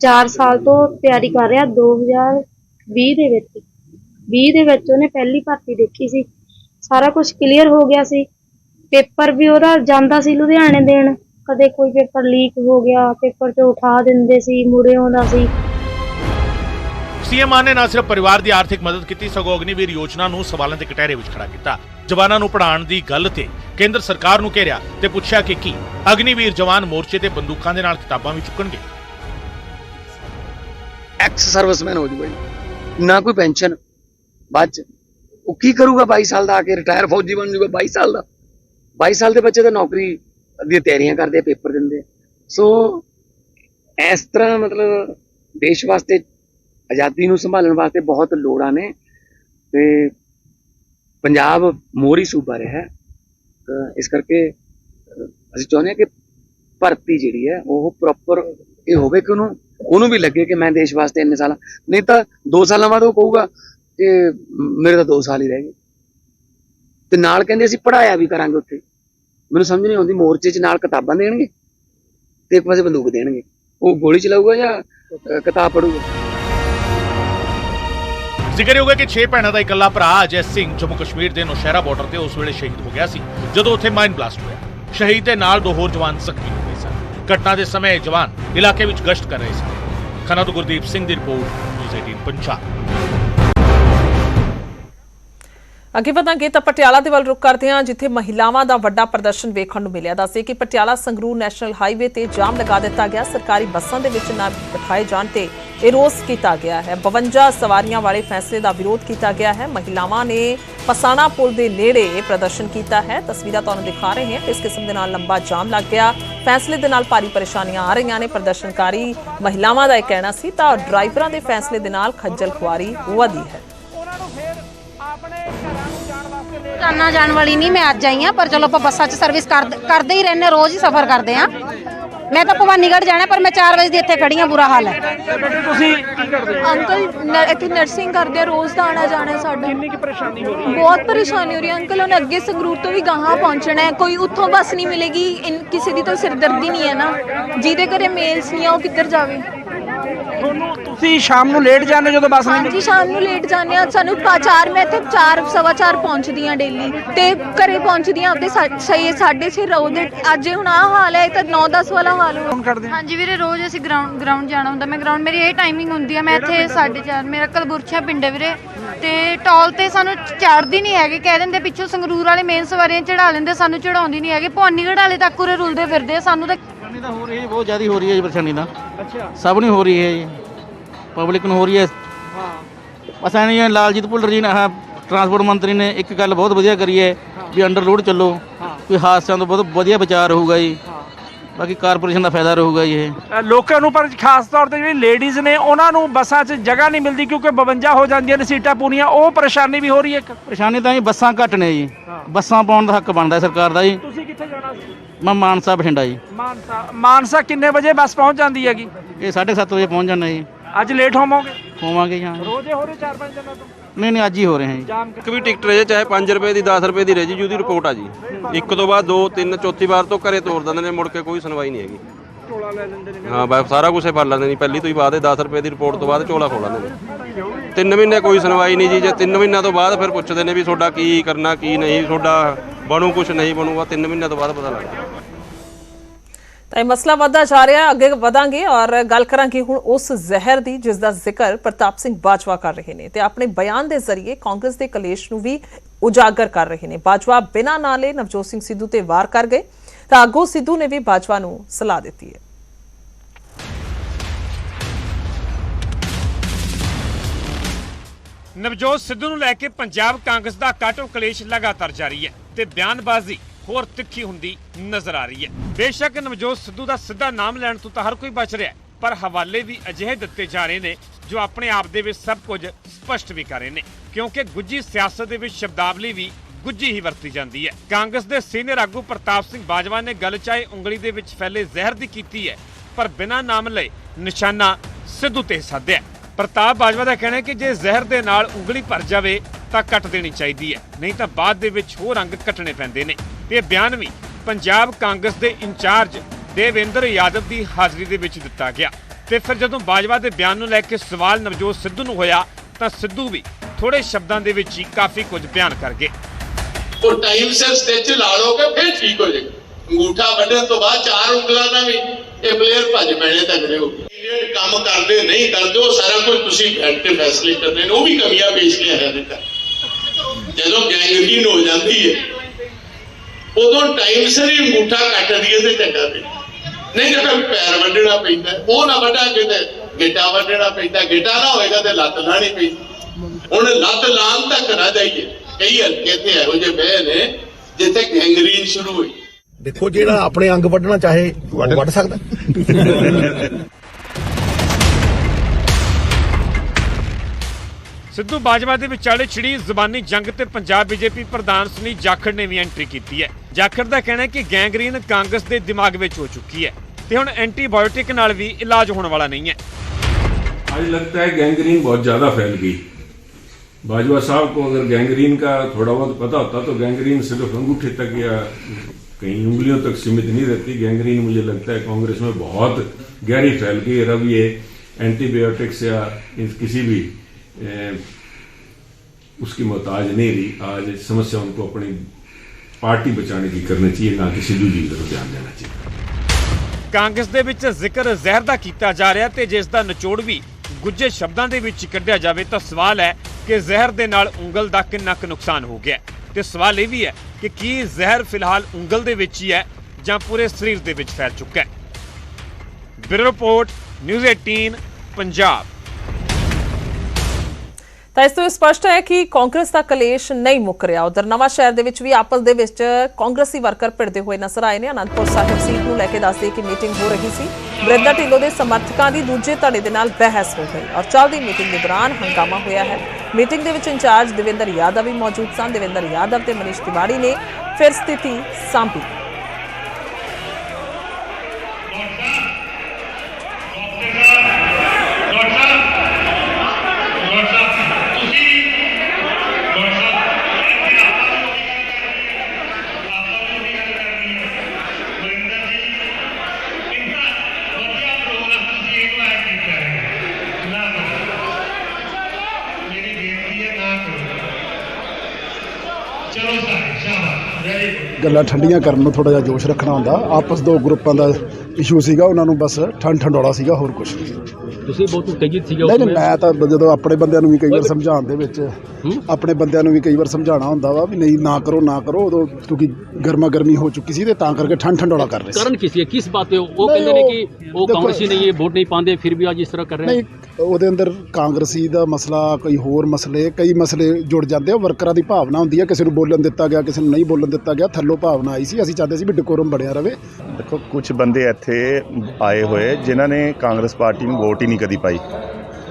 4 ਸਾਲ ਤੋਂ ਤਿਆਰੀ ਕਰ ਰਿਹਾ 2020 ਦੇ ਵਿੱਚ। 20 ਦੇ ਵਿੱਚ ਉਹਨੇ ਪਹਿਲੀ ਭਰਤੀ ਦੇਖੀ ਸੀ। ਸਾਰਾ ਕੁਝ ਕਲੀਅਰ ਹੋ ਗਿਆ ਸੀ। ਪੇਪਰ ਵੀ ਉਹਦਾ ਜਾਂਦਾ ਸੀ ਲੁਧਿਆਣੇ ਦੇਣ। ਕਦੇ ਕੋਈ ਪੇਪਰ ਲੀਕ ਹੋ ਗਿਆ ਪੇਪਰ ਚੋਂ ਉਠਾ ਦਿੰਦੇ ਸੀ, ਮੁੜੇ ਆਉਂਦਾ ਸੀ। ਸੀਐਮ ਨੇ ਨਾ ਸਿਰਫ ਪਰਿਵਾਰ ਦੀ ਆਰਥਿਕ ਮਦਦ ਕੀਤੀ, ਸਗੋਂ ਅਗਨੀਵੀਰ ਯੋਜਨਾ ਨੂੰ ਸਵਾਲਾਂ ਦੇ ਕਟਹਿਰੇ ਵਿੱਚ ਖੜਾ ਕੀਤਾ। ਜਵਾਨਾਂ ਨੂੰ ਪੜ੍ਹਾਉਣ ਦੀ ਗੱਲ ਤੇ ਕੇਂਦਰ ਸਰਕਾਰ ਨੂੰ ਘੇਰਿਆ ਤੇ ਪੁੱਛਿਆ ਕਿ ਕੀ ਅਗਨੀਵੀਰ ਜਵਾਨ ਮੋਰਚੇ ਤੇ ਬੰਦੂਕਾਂ ਦੇ ਨਾਲ ਕਿਤਾਬਾਂ ਵੀ ਚੁੱਕਣਗੇ। ਐਕਸ ਸਰਵਿਸਮੈਨ ਹੋ ਜੂਗਾ ਜੀ ਨਾ ਕੋਈ ਪੈਨਸ਼ਨ। ਬਾਅਦ ਚ ਉਹ ਕੀ ਕਰੂਗਾ 22 ਸਾਲ ਦਾ ਆ ਕੇ ਰਿਟਾਇਰ ਫੌਜੀ ਬਣ ਜੂਗਾ 22 ਸਾਲ ਦਾ। 22 ਸਾਲ ਦੇ ਬੱਚੇ ਤਾਂ ਨੌਕਰੀ ਦੀਆਂ ਤਿਆਰੀਆਂ ਕਰਦੇ ਆ ਪੇਪਰ ਦਿੰਦੇ। ਸੋ ਇਸ ਤਰ੍ਹਾਂ ਮਤਲਬ ਦੇਸ਼ ਵਾਸਤੇ ਆਜ਼ਾਦੀ ਨੂੰ ਸੰਭਾਲਣ ਵਾਸਤੇ ਬਹੁਤ ਲੋੜਾਂ ਨੇ ਤੇ ਪੰਜਾਬ ਮੋਰੀ ਸੂਬਾ ਰਿਹਾ ਇਸ ਕਰਕੇ ਅਸੀਂ ਚਾਹੁੰਦੇ ਹਾਂ ਕਿ ਭਰਤੀ ਜਿਹੜੀ ਹੈ, ਉਹ ਪ੍ਰੋਪਰ ਇਹ ਹੋਵੇ ਕਿ ਉਹਨੂੰ ਉਹਨੂੰ ਵੀ ਲੱਗੇ ਕਿ ਮੈਂ ਦੇਸ਼ ਵਾਸਤੇ ਇੰਨੇ ਸਾਲ, ਨਹੀਂ ਤਾਂ 2 ਸਾਲਾਂ ਬਾਅਦ ਉਹ ਕਹੂਗਾ ਕਿ ਮੇਰੇ ਤਾਂ 2 ਸਾਲ ਹੀ ਰਹਿ ਗਏ। ਤੇ ਨਾਲ ਕਹਿੰਦੇ ਅਸੀਂ ਪੜਾਇਆ ਵੀ ਕਰਾਂਗੇ ਉੱਥੇ। ਮੈਨੂੰ ਸਮਝ ਨਹੀਂ ਆਉਂਦੀ, ਮੋਰਚੇ 'ਚ ਨਾਲ ਕਿਤਾਬਾਂ ਦੇਣਗੇ ਤੇ ਇੱਕ ਪਾਸੇ ਬੰਦੂਕ ਦੇਣਗੇ। ਉਹ ਗੋਲੀ ਚਲਾਊਗਾ ਜਾਂ ਕਿਤਾਬ ਪੜੂਗਾ ਜ਼ਿਕਰਯੋਗ ਹੈ ਕਿ 6 ਭੈਣਾਂ ਦਾ ਇਕੱਲਾ ਭਰਾ ਅਜੈ ਸਿੰਘ ਜੰਮੂ ਕਸ਼ਮੀਰ ਦੇ ਨੌਸ਼ਹਿਰਾ ਬਾਰਡਰ ਤੇ ਉਸ ਵੇਲੇ ਸ਼ਹੀਦ ਹੋ ਗਿਆ ਸੀ, ਜਦੋਂ ਉੱਥੇ ਮਾਈਨ ਬਲਾਸਟ ਹੋਇਆ। ਸ਼ਹੀਦ ਦੇ ਨਾਲ ਦੋ ਹੋਰ ਜਵਾਨ ਜ਼ਖਮੀ ਹੋ ਗਏ ਸਨ। ਘਟਨਾ ਦੇ ਸਮੇਂ ਇਹ ਜਵਾਨ ਇਲਾਕੇ ਵਿੱਚ ਗਸ਼ਤ ਕਰ ਰਹੇ ਸਨ ਖਨਾ ਤੋਂ ਗੁਰਦੀਪ ਸਿੰਘ ਦੀ ਰਿਪੋਰਟ, ਨਿਊਜ਼ 18 ਪੰਜਾਬ। ਅੱਗੇ ਵਧਾਂਗੇ ਤਾਂ ਪਟਿਆਲਾ ਦੇ ਵੱਲ ਰੁਕ ਕਰਦੇ ਹਾਂ, ਜਿੱਥੇ ਮਹਿਲਾਵਾਂ ਦਾ ਵੱਡਾ ਪ੍ਰਦਰਸ਼ਨ ਵੇਖਣ ਨੂੰ ਮਿਲਿਆ। ਦੱਸੇ ਕਿ ਪਟਿਆਲਾ ਸੰਗਰੂਰ ਨੈਸ਼ਨਲ ਹਾਈਵੇ ਤੇ ਜਾਮ ਲਗਾ ਦਿੱਤਾ ਗਿਆ। ਸਰਕਾਰੀ ਬੱਸਾਂ ਦੇ ਵਿੱਚ ਨਾ ਬਿਠਾਏ ਜਾਣ ਤੇ ਇਹ ਰੋਸ ਕੀਤਾ ਗਿਆ ਹੈ। 52 ਸਵਾਰੀਆਂ ਵਾਲੇ ਫੈਸਲੇ ਦਾ ਵਿਰੋਧ ਕੀਤਾ ਗਿਆ ਹੈ। ਮਹਿਲਾਵਾਂ ਨੇ ਪਸਾਣਾ ਪੁਲ ਦੇ ਨੇੜੇ ਇਹ ਪ੍ਰਦਰਸ਼ਨ ਕੀਤਾ ਹੈ। ਤਸਵੀਰਾਂ ਤੁਹਾਨੂੰ ਦਿਖਾ ਰਹੇ ਹਾਂ। ਇਸ ਕਿਸਮ ਦੇ ਨਾਲ ਲੰਬਾ ਜਾਮ ਲੱਗ ਗਿਆ। ਫੈਸਲੇ ਦੇ ਨਾਲ ਭਾਰੀ ਪਰੇਸ਼ਾਨੀਆਂ ਆ ਰਹੀਆਂ ਨੇ। ਪ੍ਰਦਰਸ਼ਨਕਾਰੀ ਮਹਿਲਾਵਾਂ ਦਾ ਇਹ ਕਹਿਣਾ ਸੀ, ਤਾਂ ਡਰਾਈਵਰਾਂ ਦੇ ਫੈਸਲੇ ਦੇ ਨਾਲ ਖੱਜਲ ਖੁਆਰੀ ਵਧੀ ਹੈ। ਜਾਣਾ ਜਾਣ ਵਾਲੀ ਨਹੀਂ ਮੈਂ ਅੱਜ ਆਈ ਆ ਪਰ ਚਲੋ ਆਪਾਂ ਬੱਸਾਂ 'ਚ ਸਰਵਿਸ ਕਰ- ਕਰਦੇ ਹੀ ਰਹਿੰਦੇ ਰੋਜ਼ ਹੀ ਸਫ਼ਰ ਕਰਦੇ ਆ ਮੈਂ ਤਾਂ ਭਵਾਨੀਗੜ੍ਹ ਜਾਣਾ ਪਰ ਮੈਂ 4 ਵਜੇ ਦੀ ਇੱਥੇ ਖੜੀ ਆ ਬੁਰਾ ਹਾਲ ਹੈ। ਅੰਕਲ ਨ- ਇੱਥੇ ਨਰਸਿੰਗ ਕਰਦੇ ਆ ਰੋਜ਼ ਦਾ ਆਣਾ ਜਾਣਾ ਹੈ ਸਾਡਾ। ਕਿੰਨੀ ਕੀ ਪਰੇਸ਼ਾਨੀ ਹੋ ਰਹੀ ਹੈ? ਬਹੁਤ ਪਰੇਸ਼ਾਨੀ ਹੋ ਰਹੀ ਹੈ। ਅੰਕਲ ਹੁਣ ਅੱਗੇ ਸੰਗਰੂਰ ਤੋਂ ਵੀ ਗਾਹਾਂ ਪਹੁੰਚਣਾ ਹੈ। ਕੋਈ ਉੱਥੋਂ ਬੱਸ ਨਹੀਂ ਮਿਲੇਗੀ ਇਨ- ਕਿਸੇ ਦੀ ਤਾਂ ਸਿਰਦਰਦੀ ਨਹੀਂ ਹੈ ਨਾ। ਜਿਹਦੇ ਘਰੇ ਮੇਲਸ ਨਹੀਂ ਆ ਉਹ ਕਿੱਧਰ ਜਾਵੇ? ਤੁਹਾਨੂੰ ਤੁਸੀਂ ਸ਼ਾਮ ਨੂੰ ਲੇਟ ਜਾਂਦੇ ਹੋ ਜਦੋਂ ਬੱਸ ਨਹੀਂ ਹਾਂਜੀ ਸ਼ਾਮ ਨੂੰ ਲੇਟ ਜਾਂਦੇ ਆ ਸਾਨੂੰ ਪਾ- ਚਾਰ ਮੈਂ ਇੱਥੇ 4 ਸਵਾ ਚਾਰ ਪਹੁੰਚਦੀ ਆ ਡੇਲੀ ਤੇ ਘਰੇ ਪਹੁੰਚਦੀ ਆ ਆਪਦੇ ਸਾ- ਸਹੀ 6:30 ਰੋਜ਼ ਅੱਜ ਹੁਣ ਆਹ ਹਾਲ ਹੈ ਇਹ ਤਾਂ 9-10 ਵਾਲਾ ਹਾਲ ਹੋ ਫੋਨ ਕਰਦੇ ਹਾਂਜੀ ਵੀਰੇ ਰੋਜ਼ ਅਸੀਂ ਗਰਾਊਂਡ ਗਰਾਊਂਡ ਜਾਣਾ ਹੁੰਦਾ। ਮੈਂ ਗਰਾਊਂਡ ਮੇਰੀ ਇਹ ਟਾਈਮਿੰਗ ਹੁੰਦੀ ਆ ਮੈਂ ਇੱਥੇ 4:30 ਮੇਰਾ ਕਲਬੁਰਛਾ ਪਿੰਡ ਹੈ ਵੀਰੇ। ਤੇ ਟੋਲ ਤੇ ਸਾਨੂੰ ਚੜ੍ਹਦੀ ਨਹੀਂ ਹੈਗੇ ਕਹਿ ਦਿੰਦੇ ਪਿੱਛੋਂ ਸੰਗਰੂਰ ਵਾਲੇ ਮੇਨ ਸਵਾਰੀਆਂ ਚੜਾ ਲੈਂਦੇ ਸਾਨੂੰ ਚੜਾਉਂਦੀ ਨਹੀਂ ਹੈਗੇ। ਭਵਾਨੀਗੜ੍ਹ ਵਾਲੇ ਤੱਕ ਉਰੇ ਰੁਲਦੇ ਫਿਰਦੇ ਸਾਨੂੰ ਤਾਂ ਪਰੇਸ਼ਾਨੀ ਤਾਂ ਹੋ ਰਹੀ ਹੈ ਬਹੁਤ ਜ਼ਿਆਦਾ ਹੋ ਰਹੀ ਹੈ ਜੀ ਪਰੇਸ਼ਾਨੀ ਤਾਂ। ਅੱਛਾ। ਸਭ ਨੂੰ ਹੋ ਰਹੀ ਹੈ ਜੀ। ਪਬਲਿਕ ਨੂੰ ਹੋ ਰਹੀ ਹੈ। ਹਾਂ। ਐਂ ਨਹੀਂ ਲਾਲਜੀਤ ਭੁੱਲਰ ਜੀ ਨੇ ਆਹ ਟਰਾਂਸਪੋਰਟ ਮੰਤਰੀ ਨੇ ਇੱਕ ਗੱਲ ਬਹੁਤ ਵਧੀਆ ਕਰੀ ਹੈ ਵੀ ਅੰਡਰ ਰੋਡ ਚੱਲੋ। ਕੋਈ ਹਾਦਸਿਆਂ ਤੋਂ ਬਹੁਤ ਵਧੀਆ ਬਚਾਅ ਰਹੂਗਾ ਜੀ। ਬਾਕੀ ਕਾਰਪੋਰੇਸ਼ਨ ਦਾ ਫਾਇਦਾ ਰਹੂਗਾ ਜੀ ਇਹ। ਅ, ਲੋਕਾਂ ਨੂੰ ਪਰ ਖਾਸ ਤੌਰ ਤੇ ਜਿਹੜੀ ਲੇਡੀਜ਼ ਨੇ ਉਹਨਾਂ ਨੂੰ ਬੱਸਾਂ 'ਚ ਜਗ੍ਹਾ ਨਹੀਂ ਮਿਲਦੀ ਕਿਉਂਕਿ 52 ਹੋ ਜਾਂਦੀਆਂ ਨੇ ਸੀਟਾਂ ਪੂਰੀਆਂ ਉਹ ਪਰੇਸ਼ਾਨੀ ਵੀ ਹੋ ਰਹੀ ਹੈ ਇੱਕ? ਪਰੇਸ਼ਾਨੀ ਤਾਂ ਜੀ ਬੱਸਾਂ ਘੱਟ ਨੇ ਜੀ। ਬੱਸਾਂ ਪਾਉਣ ਦਾ ਹੱਕ ਬਣਦਾ ਸਰਕਾਰ ਦਾ ਜੀ। ਤੁਸੀਂ ਕਿੱਥੇ ਜਾਣਾ ਸੀ? ਮੈਂ ਮਾਨਸਾ ਬਠਿੰਡਾ ਜੀ। ਮਾਨਸਾ ਮਾਨਸਾ ਕਿੰਨੇ ਵਜੇ ਬੱਸ ਪਹੁੰਚ ਜਾਂਦੀ ਹੈਗੀ? ਇਹ 7:30 ਵਜੇ ਪਹੁੰਚ ਜਾਣਾ ਜੀ। ਅੱਜ ਲੇਟ ਹੋਵੋਗੇ? ਹੋਵਾਂਗੇ ਹਾਂ। ਰੋਜ਼ੇ ਹੋ ਰਹੇ 4-5 ਦਿਨਾਂ ਤੋਂ? ਨਹੀਂ ਨਹੀਂ ਅੱਜ ਹੀ ਹੋ ਰਹੇ ਹਾਂ ਜੀ। ਜਾਮ ਇੱਕ ਵੀ ਟਿਕਟ ਰਹੇ ਚਾਹੇ 5 ਰੁਪਏ ਦੀ 10 ਰੁਪਏ ਦੀ ਰਹੇ ਜੀ ਜਿਹਦੀ ਰਿਪੋਰਟ ਆ ਜੀ। ਇੱਕ ਤੋਂ ਬਾਅਦ ਦੋ ਤਿੰਨ ਚੌਥੀ ਵਾਰ ਤੋਂ ਘਰੇ ਤੋਰ ਦਿੰਦੇ ਨੇ ਮੁੜ ਕੇ ਕੋਈ ਸੁਣਵਾਈ ਨਹੀਂ ਹੈਗੀ। ਝੋਲਾ ਲੈ ਲੈਂਦੇ ਨੇ। ਹਾਂ ਬਸ ਸਾਰਾ ਕੁਝ ਫੜ ਲੈਂਦੇ ਨੇ ਪਹਿਲੀ ਤੋਂ ਹੀ ਬਾਅਦ 10 ਰੁਪਏ ਦੀ ਰਿਪੋਰਟ ਤੋਂ ਬਾਅਦ ਝੋਲਾ ਖੋਲ ਲੈਂਦੇ ਨੇ। ਤਿੰਨ ਮਹੀਨੇ ਕੋਈ ਸੁਣਵਾਈ ਨਹੀਂ ਜੀ। ਜੇ ਤਿੰਨ ਮਹੀਨਿਆਂ ਤੋਂ ਬਾਅਦ ਫਿਰ ਪੁੱਛਦੇ ਨੇ ਵੀ ਤੁਹਾਡਾ ਕੀ ਕਰਨਾ ਕੀ ਨਹੀਂ ਤੁਹਾਡਾ ਬਣੂ ਕੁਝ ਨਹੀਂ ਬਣੂਗਾ ਤਿੰਨ ਮਹੀਨਿਆਂ ਤੋਂ ਬਾਅਦ ਪਤਾ ਲੱਗਦਾ। ਤਾਂ ਇਹ ਮਸਲਾ ਵੱਧਦਾ ਜਾ ਰਿਹਾ। ਅੱਗੇ ਵਧਾਂਗੇ ਔਰ ਗੱਲ ਕਰਾਂਗੇ ਹੁਣ ਉਸ ਜ਼ਹਿਰ ਦੀ ਜਿਸ ਦਾ ਜ਼ਿਕਰ ਪ੍ਰਤਾਪ ਸਿੰਘ ਬਾਜਵਾ ਕਰ ਰਹੇ ਨੇ। ਤੇ ਆਪਣੇ ਬਿਆਨ ਦੇ ਜ਼ਰੀਏ ਕਾਂਗਰਸ ਦੇ ਕਲੇਸ਼ ਨੂੰ ਵੀ ਉਜਾਗਰ ਕਰ ਰਹੇ ਨੇ। ਬਾਜਵਾ ਬਿਨਾਂ ਨਾਲੇ ਨਵਜੋਤ ਸਿੰਘ ਸਿੱਧੂ ਤੇ ਵਾਰ ਕਰ ਗਏ। ਤਾਂ ਅੱਗੋਂ ਸਿੱਧੂ ਨੇ ਵੀ ਬਾਜਵਾ ਨੂੰ ਸਲਾਹ ਦਿੱਤੀ ਹੈ। ਨਵਜੋਤ ਸਿੱਧੂ ਨੂੰ ਲੈ ਕੇ ਪੰਜਾਬ ਕਾਂਗਰਸ ਦਾ ਕਾਟੋ ਕਲੇਸ਼ ਲਗਾਤਾਰ ਜਾਰੀ ਹੈ। ਤੇ ਬਿਆਨਬਾਜ਼ੀ ਹੋਰ ਤਿੱਖੀ ਹੁੰਦੀ ਨਜ਼ਰ ਆ ਰਹੀ ਹੈ। ਬੇਸ਼ੱਕ ਨਵਜੋਤ ਸਿੱਧੂ ਦਾ ਸਿੱਧਾ ਨਾਮ ਲੈਣ ਤੋਂ ਤਾਂ ਹਰ ਕੋਈ ਬਚ ਰਿਹਾ ਪਰ ਹਵਾਲੇ ਵੀ ਅਜਿਹੇ ਦਿੱਤੇ ਜਾ ਰਹੇ ਨੇ ਜੋ ਆਪਣੇ ਆਪ ਦੇ ਵਿੱਚ ਸਭ ਕੁਝ ਸਪਸ਼ਟ ਵੀ ਕਰ ਰਹੇ ਨੇ, ਕਿਉਂਕਿ ਗੁੱਜੀ ਸਿਆਸਤ ਦੇ ਵਿੱਚ ਸ਼ਬਦਾਵਲੀ ਵੀ ਗੁੱਜੀ ਹੀ ਵਰਤੀ ਜਾਂਦੀ ਹੈ। ਕਾਂਗਰਸ ਦੇ ਸੀਨੀਅਰ ਆਗੂ ਪ੍ਰਤਾਪ ਸਿੰਘ ਬਾਜਵਾ ਨੇ ਗੱਲ ਚਾਹੇ ਉਂਗਲੀ ਦੇ ਵਿੱਚ ਫੈਲੇ ਜ਼ਹਿਰ ਦੀ ਕੀਤੀ ਹੈ, ਪਰ ਬਿਨਾਂ ਨਾਮ ਲਏ ਨਿਸ਼ਾਨਾ ਸਿੱਧੂ ਤੇ ਸਾਧਿਆ ਪ੍ਰਤਾਪ ਬਾਜਵਾ ਦਾ ਕਹਿਣਾ ਹੈ ਕਿ ਜੇ ਜ਼ਹਿਰ ਦੇ ਨਾਲ ਉਂਗਲੀ ਭਰ ਜਾਵੇ ਤਾਂ ਕੱਟ ਦੇਣੀ ਚਾਹੀਦੀ ਹੈ, ਨਹੀਂ ਤਾਂ ਬਾਅਦ ਦੇ ਵਿੱਚ ਹੋਰ ਰੰਗ ਕੱਟਣੇ ਪੈਂਦੇ ਨੇ। ਤੇ ਬਿਆਨ ਵੀ ਪੰਜਾਬ ਕਾਂਗਰਸ ਦੇ ਇੰਚਾਰਜ ਦੇਵੇਂਦਰ ਯਾਦਵ ਦੀ ਹਾਜ਼ਰੀ ਦੇ ਵਿੱਚ ਦਿੱਤਾ ਗਿਆ। ਤੇ ਫਿਰ ਜਦੋਂ ਬਾਜਵਾ ਦੇ ਬਿਆਨ ਨੂੰ ਲੈ ਕੇ ਸਵਾਲ ਨਵਜੋਤ ਸਿੱਧੂ ਨੂੰ ਹੋਇਆ, ਤਾਂ ਸਿੱਧੂ ਵੀ ਥੋੜੇ ਸ਼ਬਦਾਂ ਦੇ ਵਿੱਚ ਹੀ ਕਾਫੀ ਕੁਝ ਬਿਆਨ ਕਰ ਗਏ। ਉਹ ਟਾਈਮ ਸਿਰ ਸਟਿਚ ਲਾ ਲੋਗੇ ਫਿਰ ਠੀਕ ਹੋ ਜਾਏਗਾ ਅੰਗੂਠਾ ਵੱਢਣ ਤੋਂ ਬਾਅਦ ਚਾਰ ਉਂਗਲਾਂ ਦਾ ਵੀ ਇਹ ਪਲੇਅਰ ਭੱਜ ਪੈਣੇ ਤਗੜੇ ਹੋ ਗਏ ਜਿਹੜੇ ਕੰਮ ਕਰਦੇ ਨਹੀਂ ਕਰਦੇ, ਉਹ ਸਾਰਾ ਕੁਝ ਤੁਸੀਂ ਬੈਠ ਕੇ ਫੈਸਲੇ ਕਰਦੇ ਨੇ, ਉਹ ਵੀ ਕਮੀਆਂ ਪੇਸ਼ ਕੇ ਆਇਆ ਦਿੱਤਾ ਜਦੋਂ ਗੈਂਗਰੀਨ ਹੋ ਜਾਂਦੀ ਹੈ ਉਦੋਂ ਟਾਈਮ ਸਿਰ ਹੀ ਅੰਗੂਠਾ ਕੱਟ ਦਈਏ ਤੇ ਚੰਗਾ ਤੇ ਨਹੀਂ ਤਾਂ ਪੈਰ ਵੱਢਣਾ ਪੈਂਦਾ ਉਹ ਨਾ ਵੱਢਾ ਕੇ ਤੇ ਗਿੱਟਾ ਵੱਢਣਾ ਪੈਂਦਾ ਗੇਟਾ ਨਾ ਹੋਏਗਾ ਤੇ ਲੱਤ ਲਾਣੀ ਪੈਂਦੀ ਹੁਣ ਲੱਤ ਲਾਉਣ ਤੱਕ ਨਾ ਜਾਈਏ, ਕਈ ਹਲਕੇ ਤੇ ਇਹੋ ਜਿਹੇ ਬਹਿ ਨੇ ਜਿੱਥੇ ਗੈਂਗਰੀਨ ਸ਼ੁਰੂ ਹੋਈ। ਦੇਖੋ ਜਿਹੜਾ ਆਪਣੇ ਅੰਗ ਵੱਢਣਾ ਚਾਹੇ ਉਹ ਵੱਢ ਸਕਦਾ। ਸਿੱਧੂ ਬਾਜਵਾ ਦੇ ਵਿਚਾਲੇ ਛਿੜੀ ਜ਼ਬਾਨੀ ਜੰਗ ਤੇ ਪੰਜਾਬ ਬੀਜੇਪੀ ਪ੍ਰਧਾਨ ਸੁਨੀ ਜਾਖੜ ਨੇ ਵੀ ਐਂਟਰੀ ਕੀਤੀ ਹੈ ਜਾਖੜ ਦਾ ਕਹਿਣਾ ਹੈ ਕਿ ਗੈਂਗਰੀਨ ਕਾਂਗਰਸ ਦੇ ਦਿਮਾਗ ਵਿੱਚ ਹੋ ਚੁੱਕੀ ਹੈ ਤੇ ਹੁਣ ਐਂਟੀਬਾਇਓਟਿਕ ਨਾਲ ਵੀ ਇਲਾਜ ਹੋਣ ਵਾਲਾ ਨਹੀਂ ਹੈ आज लगता है गैंग्रीन बहुत ज़्यादा फैल गई बाजवा साहब को अगर गैंग्रीन का थोड़ा बहुत पता होता तो गैंग्रीन सिर्फ अंगूठे तक या कहीं उंगलियों तक सीमित नहीं रहती गैंग्रीन मुझे लगता है कांग्रेस में बहुत गहरी फैल गई और अब ये एंटीबायोटिक्स या इन- किसी भी ए, उसकी मोहताज नहीं रही आज समस्या उनको अपनी पार्टी बचाने की करनी चाहिए ना कि सिद्धू जी की तरफ ध्यान देना चाहिए ਕਾਂਗਰਸ ਦੇ ਵਿੱਚ ਜ਼ਿਕਰ ਜ਼ਹਿਰ ਦਾ ਕੀਤਾ ਜਾ ਰਿਹਾ ਤੇ ਜਿਸ ਦਾ ਨਿਚੋੜ ਵੀ ਗੁੱਜੇ ਸ਼ਬਦਾਂ ਦੇ ਵਿੱਚ ਕੱਢਿਆ ਜਾਵੇ ਤਾਂ ਸਵਾਲ ਹੈ ਕਿ ਜ਼ਹਿਰ ਦੇ ਨਾਲ ਉਂਗਲ ਦਾ ਕਿੰਨਾ ਕੁ ਨੁਕਸਾਨ ਹੋ ਗਿਆ ਹੈ? ਤੇ ਸਵਾਲ ਇਹ ਵੀ ਹੈ ਕਿ ਕੀ ਜ਼ਹਿਰ ਫਿਲਹਾਲ ਉਂਗਲ ਦੇ ਵਿੱਚ ਹੀ ਹੈ ਜਾਂ ਪੂਰੇ ਸਰੀਰ ਦੇ ਵਿੱਚ ਫੈਲ ਚੁੱਕਾ ਹੈ ਬਿਊਰੋ ਰਿਪੋਰਟ ਨਿਊਜ਼ 18 ਪੰਜਾਬ ਤਾਂ ਇਸ ਤੋਂ ਇਹ ਸਪਸ਼ਟ ਹੈ ਕਿ ਕਾਂਗਰਸ ਦਾ ਕਲੇਸ਼ ਨਹੀਂ ਮੁੱਕ ਰਿਹਾ। ਉਧਰ ਨਵਾਂ ਸ਼ਹਿਰ ਦੇ ਵਿੱਚ ਵੀ ਆਪਸ ਦੇ ਵਿੱਚ ਕਾਂਗਰਸੀ ਵਰਕਰ ਭਿੜਦੇ ਹੋਏ ਨਜ਼ਰ ਆਏ ਨੇ। ਅਨੰਦਪੁਰ ਸਾਹਿਬ ਸੀਟ ਨੂੰ ਲੈ ਕੇ ਦੱਸਦੇ ਕਿ ਮੀਟਿੰਗ ਹੋ ਰਹੀ ਸੀ। ਬ੍ਰਿੰਦਾ ਢਿੱਲੋਂ ਦੇ ਸਮਰਥਕਾਂ ਦੀ ਦੂਜੇ ਧੜੇ ਦੇ ਨਾਲ ਬਹਿਸ ਹੋ ਗਈ ਔਰ ਚੱਲਦੀ ਮੀਟਿੰਗ ਦੇ ਦੌਰਾਨ ਹੰਗਾਮਾ ਹੋਇਆ ਹੈ। ਮੀਟਿੰਗ ਦੇ ਵਿੱਚ ਇੰਚਾਰਜ ਦੇਵੇਂਦਰ ਯਾਦਵ ਵੀ ਮੌਜੂਦ ਸਨ। ਦੇਵੇਂਦਰ ਯਾਦਵ ਤੇ ਮਨੀਸ਼ ਤਿਵਾੜੀ ਨੇ ਫਿਰ ਸਥਿਤੀ ਸਾਂਭੀ। ਗੱਲਾਂ ਠੰਡੀਆਂ ਕਰਨ ਨੂੰ ਥੋੜਾ ਜਿਹਾ ਜੋਸ਼ ਰੱਖਣਾ ਹੁੰਦਾ। ਆਪਸ ਦੋ ਗਰੁੱਪਾਂ ਦਾ ਇਸ਼ੂ ਸੀਗਾ ਉਹਨਾਂ ਨੂੰ ਬਸ ਠੰਡ ਠੰਡੋਲਾ ਸੀਗਾ ਹੋਰ ਕੁਝ ਤੁਸੀਂ ਬਹੁਤ ਉਤੇਜਿਤ ਸੀਗੇ ਨਹੀਂ ਨਹੀਂ ਮੈਂ ਤਾਂ ਜਦੋਂ ਆਪਣੇ ਬੰਦਿਆਂ ਨੂੰ ਵੀ ਕਈ ਵਾਰ ਸਮਝਾਉਣ ਦੇ ਵਿੱਚ ਆਪਣੇ ਬੰਦਿਆਂ ਨੂੰ ਵੀ ਕਈ ਵਾਰ ਸਮਝਾਉਣਾ ਹੁੰਦਾ ਵਾ ਵੀ ਨਹੀਂ ਨਾ ਕਰੋ ਨਾ ਕਰੋ ਉਦੋਂ ਕਿਉਂਕਿ ਗਰਮਾ ਗਰਮੀ ਹੋ ਚੁੱਕੀ ਸੀ ਤੇ ਤਾਂ ਕਰਕੇ ਠੰਡ ਠੰਡੋਲਾ ਕਰ ਰਹੇ ਸੀ। ਕਰਨ ਕਿਸੇ ਕਿਸ ਬਾਤ ਤੇ? ਉਹ ਕਹਿੰਦੇ ਨੇ ਕਿ ਉਹ ਕਾਂਗਰਸੀ ਨਹੀਂ ਇਹ ਵੋਟ ਨਹੀਂ ਪਾਉਂਦੇ ਫਿਰ ਵੀ ਅੱਜ ਇਸ ਤਰ੍ਹਾਂ ਕਰ ਰਹੇ ਨਹੀਂ ਉਹਦੇ ਅੰਦਰ ਕਾਂਗਰਸੀ ਦਾ ਮਸਲਾ ਕੋਈ ਹੋਰ ਮਸਲੇ ਕਈ ਮਸਲੇ ਜੁੜ ਜਾਂਦੇ ਆ ਵਰਕਰਾਂ ਦੀ ਭਾਵਨਾ ਹੁੰਦੀ ਆ ਕਿਸੇ ਨੂੰ ਬੋਲਣ ਦਿੱਤਾ ਗਿਆ ਕਿਸੇ ਨੂੰ ਨਹੀਂ ਬੋਲਣ ਦਿੱਤਾ ਗਿਆ ਥੱਲੋਂ ਭਾਵਨਾ ਆਈ ਸੀ। ਅਸੀਂ ਚਾਹਦੇ ਸੀ ਵੀ ਡਿਕੋਰਮ ਬਣਿਆ ਰਵੇ। ਦੇਖੋ ਕੁਝ ਬੰਦੇ ਇੱਥੇ ਆਏ ਹੋਏ ਜਿਨ੍ਹਾਂ ਨੇ ਕਾਂਗਰਸ ਪਾਰਟੀ ਨੂੰ ਵੋਟ ਹੀ ਨਹੀਂ ਕਦੀ ਪਾਈ।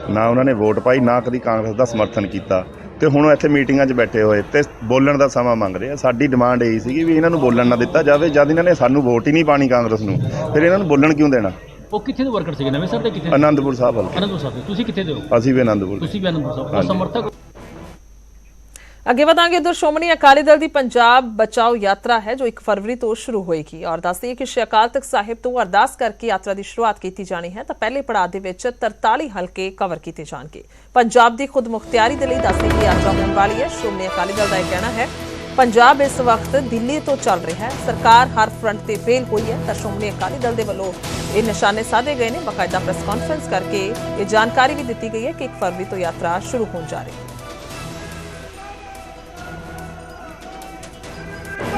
ਨਾ ਉਹਨਾਂ ਨੇ ਵੋਟ ਪਾਈ ਨਾ ਕਦੀ ਕਾਂਗਰਸ ਦਾ ਸਮਰਥਨ ਕੀਤਾ। ਤੇ ਹੁਣ ਇੱਥੇ ਮੀਟਿੰਗਾਂ 'ਚ ਬੈਠੇ ਹੋਏ ਤੇ ਬੋਲਣ ਦਾ ਸਮਾਂ ਮੰਗ ਰਹੇ ਆ। ਸਾਡੀ ਡਿਮਾਂਡ ਇਹੀ ਸੀਗੀ ਵੀ ਇਹਨਾਂ ਨੂੰ ਬੋਲਣ ਨਾ ਦਿੱਤਾ ਜਾਵੇ ਜਦ ਇਹਨਾਂ ਨੇ ਸਾਨੂੰ ਵੋਟ ਹੀ ਨਹੀਂ ਪਾਣੀ ਕਾਂਗਰਸ ਨੂੰ ਫਿਰ ਇਹਨਾਂ ਨੂੰ ਬੋਲਣ ਕਿਉਂ ਦੇਣਾ? ਉਹ ਕਿੱਥੇ ਦੇ ਵਰਕਰ ਸੀਗੇ? ਨਵੇਂ ਸਰ ਦੇ ਕਿੱਥੇ? ਆਨੰਦਪੁਰ ਸਾਹਿਬ ਹਲਕੇ ਅਨੰਦਪੁਰ ਸਾਹਿਬ ਦੇ। ਤੁਸੀਂ ਕਿੱਥੇ ਦੇ ਹੋ? ਅਸੀਂ ਵੀ ਆਨੰਦਪੁਰ ਤੁਸੀਂ ਵੀ ਅਨੰਦਪੁਰ ਸਾਹਿਬ। ਉਹ। ਸਮਰਥਕ ਅੱਗੇ ਵਧਾਂਗੇ ਉਧਰ ਸ਼੍ਰੋਮਣੀ ਅਕਾਲੀ ਦਲ ਦੀ ਪੰਜਾਬ ਬਚਾਓ ਯਾਤਰਾ ਹੈ, ਜੋ 1 ਫਰਵਰੀ ਤੋਂ ਸ਼ੁਰੂ ਹੋਏਗੀ। ਔਰ ਦੱਸਦੇ ਕਿ ਸ਼੍ਰੀ ਅਕਾਲ ਤਖਤ ਸਾਹਿਬ ਤੋਂ ਅਰਦਾਸ ਕਰਕੇ ਯਾਤਰਾ ਦੀ ਸ਼ੁਰੂਆਤ ਕੀਤੀ ਜਾਣੀ ਹੈ, ਤਾਂ ਪਹਿਲੇ ਪੜਾਅ ਦੇ ਵਿੱਚ 43 ਹਲਕੇ ਕਵਰ ਕੀਤੇ ਜਾਣਗੇ। ਪੰਜਾਬ ਦੀ ਖੁਦ ਮੁਖਤਿਆਰੀ ਦੇ ਲਈ ਦੱਸਦੇ ਕਿ ਯਾਤਰਾ ਹੋਣ ਵਾਲੀ ਹੈ, ਸ਼੍ਰੋਮਣੀ ਅਕਾਲੀ ਦਲ ਦਾ ਇਹ ਕਹਿਣਾ ਹੈ, ਪੰਜਾਬ ਇਸ ਵਕਤ ਦਿੱਲੀ ਤੋਂ ਚੱਲ ਰਿਹਾ ਹੈ, ਸਰਕਾਰ ਹਰ ਫਰੰਟ ਤੇ ਫੇਲ ਹੋਈ ਹੈ, ਤਾਂ ਸ਼੍ਰੋਮਣੀ ਅਕਾਲੀ ਦਲ ਦੇ ਵੱਲੋਂ ਇਹ ਨਿਸ਼ਾਨੇ ਸਾਧੇ ਗਏ ਨੇ, ਬਕਾਇਦਾ ਪ੍ਰੈਸ ਕਾਨਫਰੰਸ ਕਰਕੇ ਇਹ ਜਾਣਕਾਰੀ ਵੀ ਦਿੱਤੀ ਗਈ ਹੈ ਕਿ 1 ਫਰਵਰੀ ਤੋਂ ਯਾਤਰਾ ਸ਼ੁਰੂ ਹੋਣ ਜਾ ਰਹੀ ਹੈ।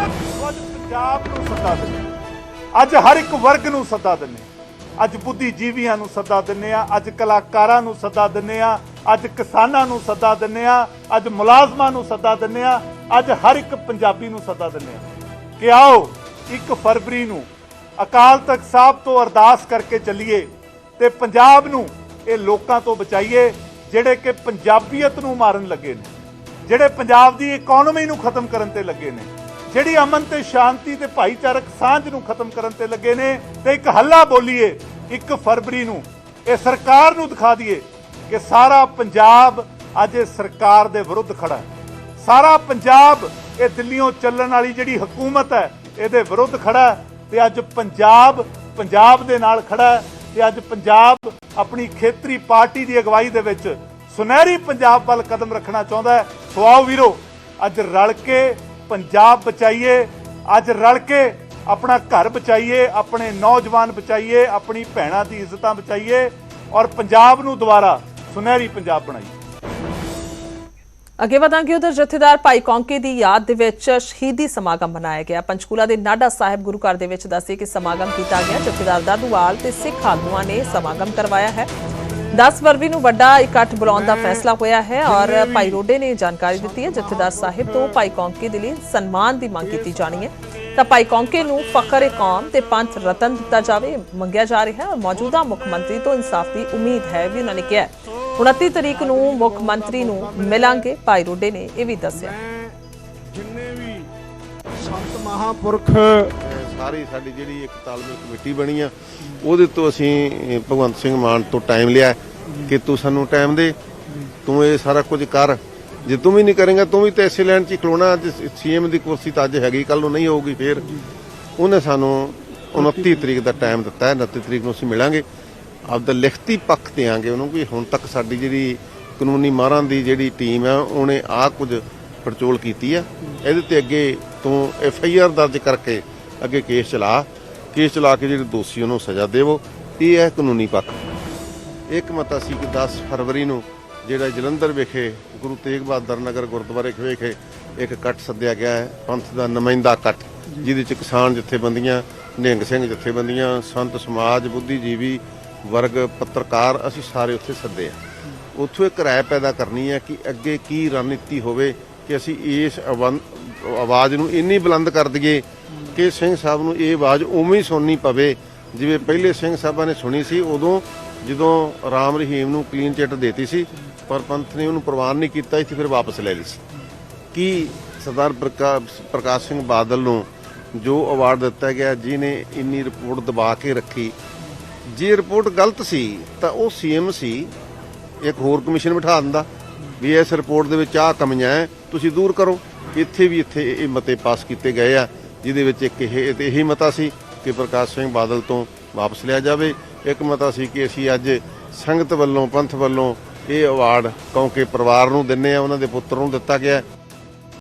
ਅੱਜ ਪੰਜਾਬ ਨੂੰ ਸੱਦਾ ਦਿੰਦੇ ਅੱਜ ਹਰ ਇੱਕ ਵਰਗ ਨੂੰ ਸੱਦਾ ਦਿੰਦੇ ਅੱਜ ਬੁੱਧੀਜੀਵੀਆਂ ਨੂੰ ਸੱਦਾ ਦਿੰਦੇ ਆ ਅੱਜ ਕਲਾਕਾਰਾਂ ਨੂੰ ਸੱਦਾ ਦਿੰਦੇ ਆ ਅੱਜ ਕਿਸਾਨਾਂ ਨੂੰ ਸੱਦਾ ਦਿੰਦੇ ਆ ਅੱਜ ਮੁਲਾਜ਼ਮਾਂ ਨੂੰ ਸੱਦਾ ਦਿੰਦੇ ਆ ਅੱਜ ਹਰ ਇੱਕ ਪੰਜਾਬੀ ਨੂੰ ਸੱਦਾ ਦਿੰਦੇ ਆ ਕਿ ਆਓ 1 ਫਰਵਰੀ ਨੂੰ ਅਕਾਲ ਤਖਤ ਸਾਹਿਬ ਤੋਂ ਅਰਦਾਸ ਕਰਕੇ ਚੱਲੀਏ ਤੇ ਪੰਜਾਬ ਨੂੰ ਇਹ ਲੋਕਾਂ ਤੋਂ ਬਚਾਈਏ ਜਿਹੜੇ ਕਿ ਪੰਜਾਬੀਅਤ ਨੂੰ ਮਾਰਨ ਲੱਗੇ ਨੇ, ਜਿਹੜੇ ਪੰਜਾਬ ਦੀ ਇਕਨੋਮੀ ਨੂੰ ਖਤਮ ਕਰਨ ਤੇ ਲੱਗੇ ਨੇ। ਜਿਹੜੀ ਅਮਨ ਤੇ ਸ਼ਾਂਤੀ ਤੇ ਭਾਈਚਾਰਕ ਸਾਂਝ ਨੂੰ ਖਤਮ ਕਰਨ ਤੇ ਲੱਗੇ ਨੇ ਤੇ ਇੱਕ ਹੱਲਾ ਬੋਲੀਏ 1 ਫਰਵਰੀ ਨੂੰ, ਇਹ ਸਰਕਾਰ ਨੂੰ ਦਿਖਾ ਦਈਏ ਕਿ ਸਾਰਾ ਪੰਜਾਬ ਅੱਜ ਇਹ ਸਰਕਾਰ ਦੇ ਵਿਰੁੱਧ ਖੜਾ ਹੈ। ਸਾਰਾ ਪੰਜਾਬ ਇਹ ਦਿੱਲੀੋਂ ਚੱਲਣ ਵਾਲੀ ਜਿਹੜੀ ਹਕੂਮਤ ਹੈ, ਇਹਦੇ ਵਿਰੁੱਧ ਖੜਾ ਹੈ ਤੇ ਅੱਜ ਪੰਜਾਬ ਪੰਜਾਬ ਦੇ ਨਾਲ ਖੜਾ ਹੈ ਤੇ ਅੱਜ ਪੰਜਾਬ ਆਪਣੀ ਖੇਤਰੀ ਪਾਰਟੀ ਦੀ ਅਗਵਾਈ ਦੇ ਵਿੱਚ ਸੁਨਹਿਰੀ ਪੰਜਾਬ ਵੱਲ ਕਦਮ ਰੱਖਣਾ ਚਾਹੁੰਦਾ ਹੈ। ਸੋ ਆਓ ਵੀਰੋ, ਅੱਜ ਰਲ ਕੇ ਪੰਜਾਬ ਬਚਾਈਏ, ਅੱਜ ਰਲ ਕੇ ਆਪਣਾ ਘਰ ਬਚਾਈਏ, ਆਪਣੇ ਨੌਜਵਾਨ ਬਚਾਈਏ, ਆਪਣੀ ਭੈਣਾਂ ਦੀ ਇੱਜ਼ਤਾਂ ਬਚਾਈਏ ਔਰ ਪੰਜਾਬ ਨੂੰ ਦੁਬਾਰਾ ਸੁਨਹਿਰੀ ਪੰਜਾਬ ਬਣਾਈਏ। ਅੱਗੇ ਵਧਾਂਗੇ ਉਧਰ ਜਥੇਦਾਰ ਭਾਈ ਕੌਂਕੇ ਦੀ ਯਾਦ ਦੇ ਵਿੱਚ ਸ਼ਹੀਦੀ ਸਮਾਗਮ ਮਨਾਇਆ ਗਿਆ। ਪੰਚਕੂਲਾ ਦੇ ਨਾਡਾ ਸਾਹਿਬ ਗੁਰੂ ਘਰ ਦੇ ਵਿੱਚ ਦੱਸੇ ਕਿ ਸਮਾਗਮ ਕੀਤਾ ਗਿਆ। ਜਥੇਦਾਰ ਦਾਦੂਵਾਲ ਤੇ ਸਿੱਖ ਆਗੂਆਂ ਨੇ ਸਮਾਗਮ ਕਰਵਾਇਆ ਹੈ। 10 ਫਰਵਰੀ ਨੂੰ ਵੱਡਾ ਇਕੱਠ ਬੁਲਾਉਣ ਦਾ ਫੈਸਲਾ ਹੋਇਆ ਹੈ ਔਰ ਭਾਈ ਰੋਡੇ ਨੇ ਜਾਣਕਾਰੀ ਦਿੱਤੀ ਹੈ ਜਥੇਦਾਰ ਸਾਹਿਬ ਤੋਂ ਭਾਈ ਕੌਂਕੇ ਦੇ ਲਈ ਸਨਮਾਨ ਦੀ ਮੰਗ ਕੀਤੀ ਜਾਣੀ ਹੈ। ਤਾਂ ਭਾਈ ਕੌਂਕੇ ਨੂੰ ਫਖਰ ਕੌਮ ਤੇ ਪੰਥ ਰਤਨ ਦਿੱਤਾ ਜਾਵੇ ਮੰਗਿਆ ਜਾ ਰਿਹਾ ਹੈ ਮੌਜੂਦਾ ਮੁੱਖ ਮੰਤਰੀ ਤੋਂ ਇਨਸਾਫ ਦੀ ਉਮੀਦ ਹੈ ਵੀ ਉਹਨਾਂ ਨੇ ਕਿਹਾ 29 ਤਰੀਕ ਨੂੰ ਮੁੱਖ ਮੰਤਰੀ ਨੂੰ ਮਿਲਾਂਗੇ, ਭਾਈ ਰੋਡੇ ਨੇ ਇਹ ਵੀ ਦੱਸਿਆ। ਜਿੰਨੇ ਵੀ ਸੰਤ ਮਹਾਪੁਰਖ ਸਾਰੀ ਸਾਡੀ ਜਿਹੜੀ ਇੱਕ ਤਾਲਮੇਲ ਕਮੇਟੀ ਬਣੀ ਆ, ਉਹਦੇ ਤੋਂ ਅਸੀਂ ਭਗਵੰਤ ਸਿੰਘ ਮਾਨ ਤੋਂ ਟਾਈਮ ਲਿਆ ਕਿ ਤੂੰ ਸਾਨੂੰ ਟਾਈਮ ਦੇ, ਤੂੰ ਇਹ ਸਾਰਾ ਕੁਝ ਕਰ। ਜੇ ਤੂੰ ਵੀ ਨਹੀਂ ਕਰੇਗਾ, ਤੂੰ ਵੀ ਤਾਂ ਇਸੇ ਲੈਣ 'ਚ ਹੀ ਖਲੋਣਾ, ਅੱਜ ਸੀਐਮ ਦੀ ਕੁਰਸੀ ਤਾਂ ਅੱਜ ਹੈਗੀ ਕੱਲ ਨੂੰ ਨਹੀਂ ਹੋਊਗੀ ਫੇਰ। ਉਹਨੇ ਸਾਨੂੰ 29 ਤਰੀਕ ਦਾ ਟਾਈਮ ਦਿੱਤਾ ਹੈ 29 ਤਰੀਕ ਨੂੰ ਅਸੀਂ ਮਿਲਾਂਗੇ। ਆਪਦਾ ਲਿਖਤੀ ਪੱਖ ਦੇਾਂਗੇ ਉਹਨੂੰ ਕਿ ਹੁਣ ਤੱਕ ਸਾਡੀ ਜਿਹੜੀ ਕਾਨੂੰਨੀ ਮਾਰਾਂ ਦੀ ਜਿਹੜੀ ਟੀਮ ਹੈ ਉਹਨੇ ਆਹ ਕੁਝ ਪੜਚੋਲ ਕੀਤੀ ਆ। ਇਹਦੇ ਤੇ ਅੱਗੇ ਤੂੰ ਐਫ ਆਈ ਆਰ ਦਰਜ ਕਰਕੇ ਅੱਗੇ ਕੇਸ ਚਲਾ। ਕੇਸ ਚਲਾ ਕੇ ਜਿਹੜੇ ਦੋਸ਼ੀ ਉਹਨੂੰ ਸਜ਼ਾ ਦੇਵੋ। ਇਹ ਹੈ ਕਾਨੂੰਨੀ ਪੱਖ। ਇੱਕ ਮਤਾ ਸੀ ਕਿ 10 ਫਰਵਰੀ ਨੂੰ ਜਿਹੜਾ ਜਲੰਧਰ ਵਿਖੇ ਗੁਰੂ ਤੇਗ ਬਹਾਦਰ ਨਗਰ ਗੁਰਦੁਆਰੇ ਵਿਖੇ ਇੱਕ ਇਕੱਠ ਸੱਦਿਆ ਗਿਆ ਹੈ। ਪੰਥ ਦਾ ਨੁਮਾਇੰਦਾ ਇਕੱਠ ਜਿਹਦੇ ਚ ਕਿਸਾਨ ਜਥੇਬੰਦੀਆਂ, ਨਿਹੰਗ ਸਿੰਘ ਜਥੇਬੰਦੀਆਂ, ਸੰਤ ਸਮਾਜ, ਬੁੱਧੀਜੀਵੀ ਵਰਗ, ਪੱਤਰਕਾਰ, ਅਸੀਂ ਸਾਰੇ ਉੱਥੇ ਸੱਦੇ ਆ। ਉੱਥੋਂ ਇੱਕ ਰਾਏ ਪੈਦਾ ਕਰਨੀ ਹੈ ਕਿ ਅੱਗੇ ਕੀ ਰਣਨੀਤੀ ਹੋਵੇ ਕਿ ਅਸੀਂ ਇਸ ਆਵਾਜ਼ ਆਵਾਜ਼ ਨੂੰ ਇੰਨੀ ਬੁਲੰਦ ਕਰ ਦਈਏ ਕਿ ਸਿੰਘ ਸਾਹਿਬ ਨੂੰ ਇਹ ਆਵਾਜ਼ ਉਵੇਂ ਹੀ ਸੁਣਨੀ ਪਵੇ, ਜਿਵੇਂ ਪਹਿਲੇ ਸਿੰਘ ਸਾਹਿਬਾਂ ਨੇ ਸੁਣੀ ਸੀ, ਉਦੋਂ ਜਦੋਂ ਰਾਮ ਰਹੀਮ ਨੂੰ ਕਲੀਨ ਚਿੱਟ ਦੇਤੀ ਸੀ, ਪਰ ਪੰਥ ਨੇ ਉਹਨੂੰ ਪ੍ਰਵਾਨ ਨਹੀਂ ਕੀਤਾ, ਇੱਥੇ ਫਿਰ ਵਾਪਸ ਲੈ ਲਈ ਸੀ। ਕੀ ਸਰਦਾਰ ਪ੍ਰਕਾ- ਪ੍ਰਕਾਸ਼ ਸਿੰਘ ਬਾਦਲ ਨੂੰ ਜੋ ਅਵਾਰਡ ਦਿੱਤਾ ਗਿਆ, ਜਿਹਨੇ ਇੰਨੀ ਰਿਪੋਰਟ ਦਬਾ ਕੇ ਰੱਖੀ, ਜੇ ਰਿਪੋਰਟ ਗਲਤ ਸੀ, ਤਾਂ ਉਹ ਸੀਐਮ ਸੀ, ਇੱਕ ਹੋਰ ਕਮਿਸ਼ਨ ਬਿਠਾ ਦਿੰਦਾ, ਵੀ ਇਸ ਰਿਪੋਰਟ ਦੇ ਵਿੱਚ ਆਹ ਕਮੀਆਂ ਤੁਸੀਂ ਦੂਰ ਕਰੋ। ਇੱਥੇ ਵੀ ਇੱਥੇ ਇਹ ਮਤੇ ਪਾਸ ਕੀਤੇ ਗਏ ਆ। ਜਿਹਦੇ ਵਿੱਚ ਇੱਕ ਇਹ ਤੇ ਇਹੀ ਮਤਾ ਸੀ ਕਿ ਪ੍ਰਕਾਸ਼ ਸਿੰਘ ਬਾਦਲ ਤੋਂ ਵਾਪਸ ਲਿਆ ਜਾਵੇ। ਇੱਕ ਮਤਾ ਸੀ ਕਿ ਅਸੀਂ ਅੱਜ ਸੰਗਤ ਵੱਲੋਂ, ਪੰਥ ਵੱਲੋਂ ਇਹ ਅਵਾਰਡ ਕਿਉਂਕਿ ਪਰਿਵਾਰ ਨੂੰ ਦਿੰਨੇ ਆ, ਉਹਨਾਂ ਦੇ ਪੁੱਤਰ ਨੂੰ ਦਿੱਤਾ ਗਿਆ।